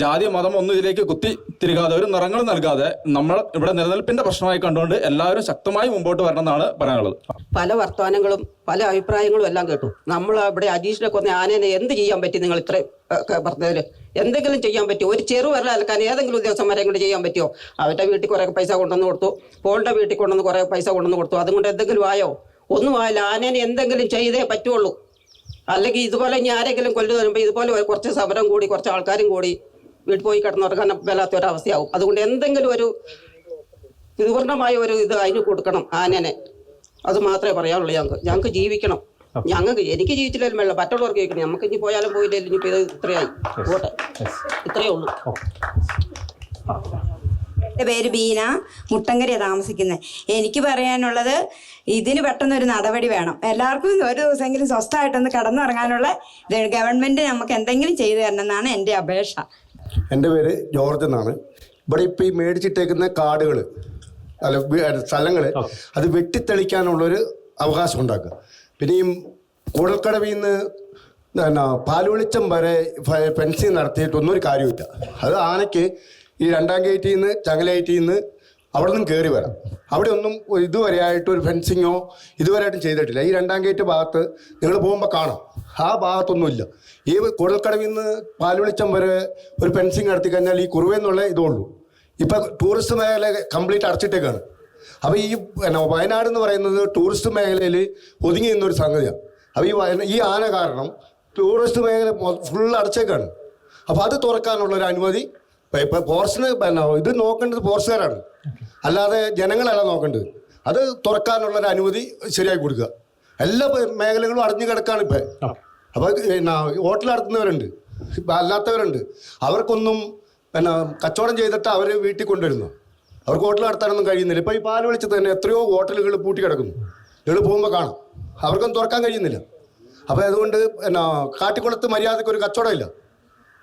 ജാതി മതം ഒന്നും ഇതിലേക്ക് കുത്തി തിരികാതെ ഒരു നിറങ്ങൾ നൽകാതെ നമ്മൾ ഇവിടെ നിലനിൽപ്പിന്റെ പ്രശ്നമായി കണ്ടുകൊണ്ട് എല്ലാവരും ശക്തമായി മുമ്പോട്ട് വരണം എന്നാണ് പറയാനുള്ളത്. പല വർത്തമാനങ്ങളും പല അഭിപ്രായങ്ങളും എല്ലാം കേട്ടു. നമ്മൾ ഇവിടെ അജീഷിനെ കൊന്ന ആനേനെ എന്ത് ചെയ്യാൻ പറ്റി നിങ്ങൾ ഇത്രയും പറഞ്ഞതിൽ എന്തെങ്കിലും ചെയ്യാൻ പറ്റുമോ? ഒരു ചെറു വിരൽ അലക്കാൻ ഏതെങ്കിലും വരെ ഇങ്ങോട്ട് ചെയ്യാൻ പറ്റുമോ? അവരുടെ വീട്ടിൽ കുറെ പൈസ കൊണ്ടുവന്ന് കൊടുത്തു. പോളുടെ വീട്ടിൽ കൊണ്ടുവന്ന് കുറെ പൈസ കൊണ്ടുവന്ന് കൊടുത്തു. അതുകൊണ്ട് എന്തെങ്കിലും ആയോ? ഒന്നും ആയില്ല. ആനേനെ എന്തെങ്കിലും ചെയ്തേ പറ്റുള്ളൂ അല്ലെങ്കിൽ ഇതുപോലെ ഇനി ആരെങ്കിലും കൊല്ലു വരുമ്പോൾ ഇതുപോലെ കുറച്ച് സമരം കൂടി കുറച്ച് ആൾക്കാരും കൂടി വീട്ടിൽ പോയി കിടന്നുറങ്ങാൻ മേലാത്ത ഒരവസ്ഥയാവും അതുകൊണ്ട് എന്തെങ്കിലും ഒരു പൂർണമായ ഒരു ഇത് അതിന് കൊടുക്കണം ആനനെ. അത് മാത്രമേ പറയാനുള്ളൂ ഞങ്ങൾക്ക് ഞങ്ങൾക്ക് ജീവിക്കണം. ഞങ്ങൾക്ക് എനിക്ക് ജീവിച്ചില്ലെങ്കിലും വെള്ളം മറ്റുള്ളവർക്ക് ജീവിക്കണം. നമുക്ക് ഇനി പോയാലും പോയില്ലാലും ഇനി ഇത് ഇത്രയായി. പോട്ടെ. ഇത്രയേ ഉള്ളൂ. എന്റെ പേര് ബീന. മുട്ടങ്കരയാണ് താമസിക്കുന്നത് എനിക്ക് പറയാനുള്ളത് ഇതിന് പെട്ടെന്ന് ഒരു നടപടി വേണം. എല്ലാവർക്കും ഒരു ദിവസമെങ്കിലും സ്വസ്ഥമായിട്ടൊന്ന് കടന്നുറങ്ങാനുള്ള ഇത് ഗവൺമെന്റ് നമുക്ക് എന്തെങ്കിലും ചെയ്തു തരണം എന്നാണ് എന്റെ അപേക്ഷ. എന്റെ പേര് ജോർജ് എന്നാണ്. ഇവിടെ ഇപ്പം ഈ മേടിച്ചിട്ടേക്കുന്ന കാടുകൾ അല്ല സ്ഥലങ്ങൾ അത് വെട്ടിത്തെളിക്കാനുള്ളൊരു അവകാശം ഉണ്ടാക്കുക. പിന്നെ ഈ കൂടൽക്കടവിൽ നിന്ന് എന്നാ പാലുവെളിച്ചം വരെ ഫെൻസിങ് നടത്തിയിട്ടൊന്നും ഒരു കാര്യമില്ല അത് ആനയ്ക്ക് ഈ രണ്ടാം ഗേറ്റിൽ നിന്ന് ചങ്ങലേറ്റിൽ നിന്ന് അവിടെ നിന്നും കയറി വരാം. അവിടെ ഒന്നും ഇതുവരെയായിട്ട് ഒരു ഫെൻസിങ്ങോ ഇതുവരെയായിട്ടും ചെയ്തിട്ടില്ല. ഈ രണ്ടാം ഗേറ്റ് ഭാഗത്ത് നിങ്ങൾ പോകുമ്പോൾ കാണാം. ആ ഭാഗത്തൊന്നുമില്ല. ഈ കുഴൽക്കടവിൽ നിന്ന് പാലുവെളിച്ചം വരെ ഒരു ഫെൻസിങ് നടത്തി കഴിഞ്ഞാൽ ഈ കുറുവെന്നുള്ള ഇതേ ഉള്ളൂ. ഇപ്പം ടൂറിസ്റ്റ് മേഖല കംപ്ലീറ്റ് അടച്ചിട്ടേക്കാണ്. അപ്പോൾ ഈ വയനാട് എന്ന് പറയുന്നത് ടൂറിസ്റ്റ് മേഖലയിൽ ഒതുങ്ങി നിന്നൊരു സംഗതിയാണ്. അപ്പോൾ ഈ വയന ഈ ആന കാരണം ടൂറിസ്റ്റ് മേഖല ഫുൾ അടച്ചേക്കാണ്. അപ്പോൾ അത് തുറക്കാനുള്ള ഒരു അനുമതി ഇപ്പം ഫോറസ്റ്റിന് ഇത് നോക്കേണ്ടത് ഫോറസ്റ്റുകാരാണ് അല്ലാതെ ജനങ്ങളല്ല നോക്കേണ്ടത്. അത് തുറക്കാനുള്ള ഒരു അനുമതി ശരിയാക്കി കൊടുക്കുക. എല്ലാ മേഖലകളും അടഞ്ഞു കിടക്കാണ് ഇപ്പൊ. അപ്പൊ പിന്നെ ഹോട്ടൽ നടത്തുന്നവരുണ്ട് അല്ലാത്തവരുണ്ട്. അവർക്കൊന്നും പിന്നെ കച്ചവടം ചെയ്തിട്ട് അവർ വീട്ടിൽ കൊണ്ടുവരുന്നു? അവർക്ക് ഹോട്ടൽ നടത്താനൊന്നും കഴിയുന്നില്ല. ഇപ്പൊ ഈ പാൽ വെളിച്ചത്ത് തന്നെ എത്രയോ ഹോട്ടലുകൾ പൂട്ടി കിടക്കുന്നു. നിങ്ങൾ പോകുമ്പോൾ കാണാം. അവർക്കൊന്നും തുറക്കാൻ കഴിയുന്നില്ല. അപ്പോൾ അതുകൊണ്ട് പിന്നെ കാട്ടിക്കുളത്ത് മര്യാദയ്ക്ക് ഒരു കച്ചവടമില്ല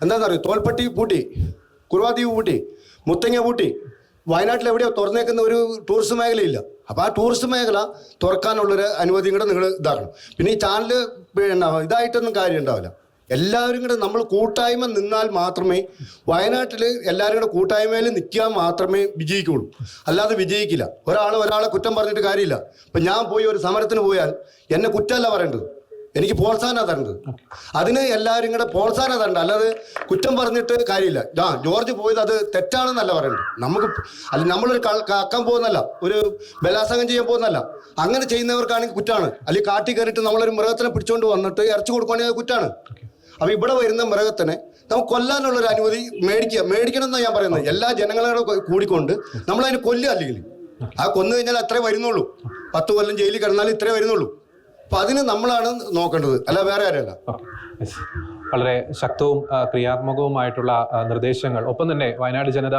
എന്താണെന്നറിയോ തോൽപ്പട്ടി പൂട്ടി കുറുവാദ്വീപ് പൂട്ടി മുത്തങ്ങ പൂട്ടി. വയനാട്ടിൽ എവിടെയോ തുറന്നേക്കുന്ന ഒരു ടൂറിസ്റ്റ് മേഖലയില്ല. അപ്പോൾ ആ ടൂറിസ്റ്റ് മേഖല തുറക്കാനുള്ളൊരു അനുമതിയും കൂടെ നിങ്ങൾ ഇതാക്കണം. പിന്നെ ഈ ചാനൽ പിന്നെ ഇതായിട്ടൊന്നും കാര്യം ഉണ്ടാവില്ല. എല്ലാവരും കൂടെ നമ്മൾ കൂട്ടായ്മ നിന്നാൽ മാത്രമേ വയനാട്ടിൽ എല്ലാവരും കൂടെ കൂട്ടായ്മയിൽ നിൽക്കാൻ മാത്രമേ വിജയിക്കുള്ളൂ. അല്ലാതെ വിജയിക്കില്ല. ഒരാൾ ഒരാളെ കുറ്റം പറഞ്ഞിട്ട് കാര്യമില്ല. ഇപ്പം ഞാൻ പോയി ഒരു സമരത്തിന് പോയാൽ എന്നെ കുറ്റമല്ല പറയേണ്ടത്. എനിക്ക് പ്രോത്സാഹനം തരേണ്ടത് അതിന് എല്ലാവരും കൂടെ പ്രോത്സാഹനം തരണ്ട. അല്ലാതെ കുറ്റം പറഞ്ഞിട്ട് കാര്യമില്ല. ആ ജോർജ് പോയത് അത് തെറ്റാണെന്നല്ല പറയുന്നത് നമുക്ക് അല്ല നമ്മളൊരു കാക്കാൻ പോകുന്നല്ല. ഒരു ബലാത്സംഗം ചെയ്യാൻ പോകുന്നല്ല. അങ്ങനെ ചെയ്യുന്നവർക്കാണെങ്കിൽ കുറ്റാണ്. അല്ലെങ്കിൽ കാട്ടി കയറിയിട്ട് നമ്മളൊരു മൃഗത്തിനെ പിടിച്ചുകൊണ്ട് വന്നിട്ട് ഇറച്ചി കൊടുക്കുകയാണെങ്കിൽ അത് കുറ്റാണ്. അപ്പൊ ഇവിടെ വരുന്ന മൃഗത്തിനെ നമുക്ക് കൊല്ലാനുള്ള ഒരു അനുമതി മേടിക്കുക മേടിക്കണം എന്നാണ് ഞാൻ പറയുന്നത്. എല്ലാ ജനങ്ങളോട് കൂടിക്കൊണ്ട് നമ്മളതിനെ കൊല്ലുക അല്ലെങ്കിൽ. ആ കൊന്നു കഴിഞ്ഞാൽ അത്രേ വരുന്നുള്ളൂ. പത്ത് കൊല്ലം ജയിലിൽ കിടന്നാൽ ഇത്രേ വരുന്നുള്ളൂ. അപ്പൊ അതിന് നമ്മളാണ് നോക്കേണ്ടത് അല്ല വേറെ ആരല്ല. വളരെ ശക്തവും ക്രിയാത്മകവുമായിട്ടുള്ള നിർദ്ദേശങ്ങൾ. ഒപ്പം തന്നെ വയനാട് ജനത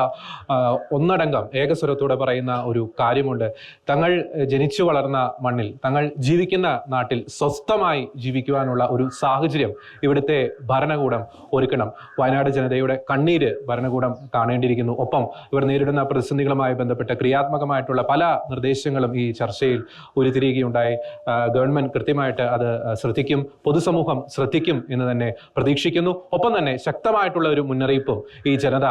ഒന്നടങ്കം ഏകസ്വരത്തോടെ പറയുന്ന ഒരു കാര്യമുണ്ട്. തങ്ങൾ ജനിച്ചു വളർന്ന മണ്ണിൽ തങ്ങൾ ജീവിക്കുന്ന നാട്ടിൽ സ്വസ്ഥമായി ജീവിക്കുവാനുള്ള ഒരു സാഹചര്യം ഇവിടുത്തെ ഭരണകൂടം ഒരുക്കണം. വയനാട് ജനതയുടെ കണ്ണീര് ഭരണകൂടം കാണേണ്ടിയിരിക്കുന്നു. ഒപ്പം ഇവർ നേരിടുന്ന പ്രതിസന്ധികളുമായി ബന്ധപ്പെട്ട ക്രിയാത്മകമായിട്ടുള്ള പല നിർദ്ദേശങ്ങളും ഈ ചർച്ചയിൽ ഉരുത്തിരിയുകയുണ്ടായി. ഗവൺമെന്റ് കൃത്യമായിട്ട് അത് ശ്രദ്ധിക്കും പൊതുസമൂഹം ശ്രദ്ധിക്കും എന്ന് തന്നെ പ്രതീക്ഷിക്കുന്നു. ഒപ്പം തന്നെ ശക്തമായിട്ടുള്ള ഒരു മുന്നറിയിപ്പും ഈ ജനത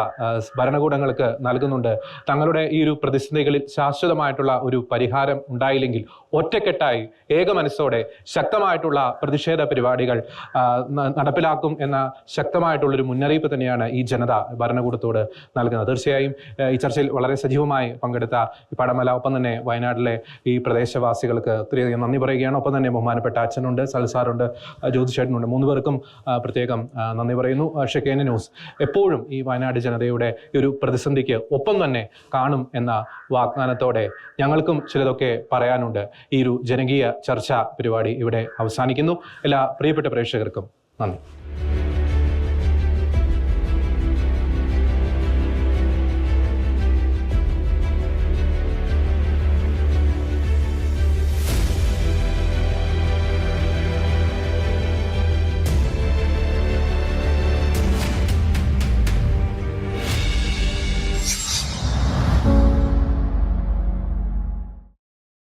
ഭരണകൂടങ്ങൾക്ക് നൽകുന്നുണ്ട്. തങ്ങളുടെ ഈ ഒരു പ്രതിസന്ധികളിൽ ശാശ്വതമായിട്ടുള്ള ഒരു പരിഹാരം ഉണ്ടായില്ലെങ്കിൽ ഒറ്റക്കെട്ടായി ഏക മനസ്സോടെ ശക്തമായിട്ടുള്ള പ്രതിഷേധ പരിപാടികൾ നടപ്പിലാക്കും എന്ന ശക്തമായിട്ടുള്ളൊരു മുന്നറിയിപ്പ് തന്നെയാണ് ഈ ജനത ഭരണകൂടത്തോട് നൽകുന്നത്. തീർച്ചയായും ഈ ചർച്ചയിൽ വളരെ സജീവമായി പങ്കെടുത്ത പടമല ഒപ്പം തന്നെ വയനാട്ടിലെ ഈ പ്രദേശവാസികൾക്ക് ഒത്തിരിയധികം നന്ദി പറയുകയാണ്. ഒപ്പം തന്നെ ബഹുമാനപ്പെട്ട അച്ഛനുണ്ട് സൽസാറുണ്ട് ജ്യോതിഷേട്ടനുണ്ട്. മൂന്ന് പേർക്കും പ്രത്യേകം നന്ദി പറയുന്നു. ഷെക്കേന ന്യൂസ് എപ്പോഴും ഈ വയനാട് ജനതയുടെ ഒരു പ്രതിസന്ധിക്ക് ഒപ്പം തന്നെ കാണും എന്ന വാഗ്ദാനത്തോടെ ഞങ്ങൾക്കും ചിലതൊക്കെ പറയാനുണ്ട്. ഈ ഒരു ജനകീയ ചർച്ചാ പരിപാടി ഇവിടെ അവസാനിക്കുന്നു. എല്ലാ പ്രിയപ്പെട്ട പ്രേക്ഷകർക്കും നന്ദി.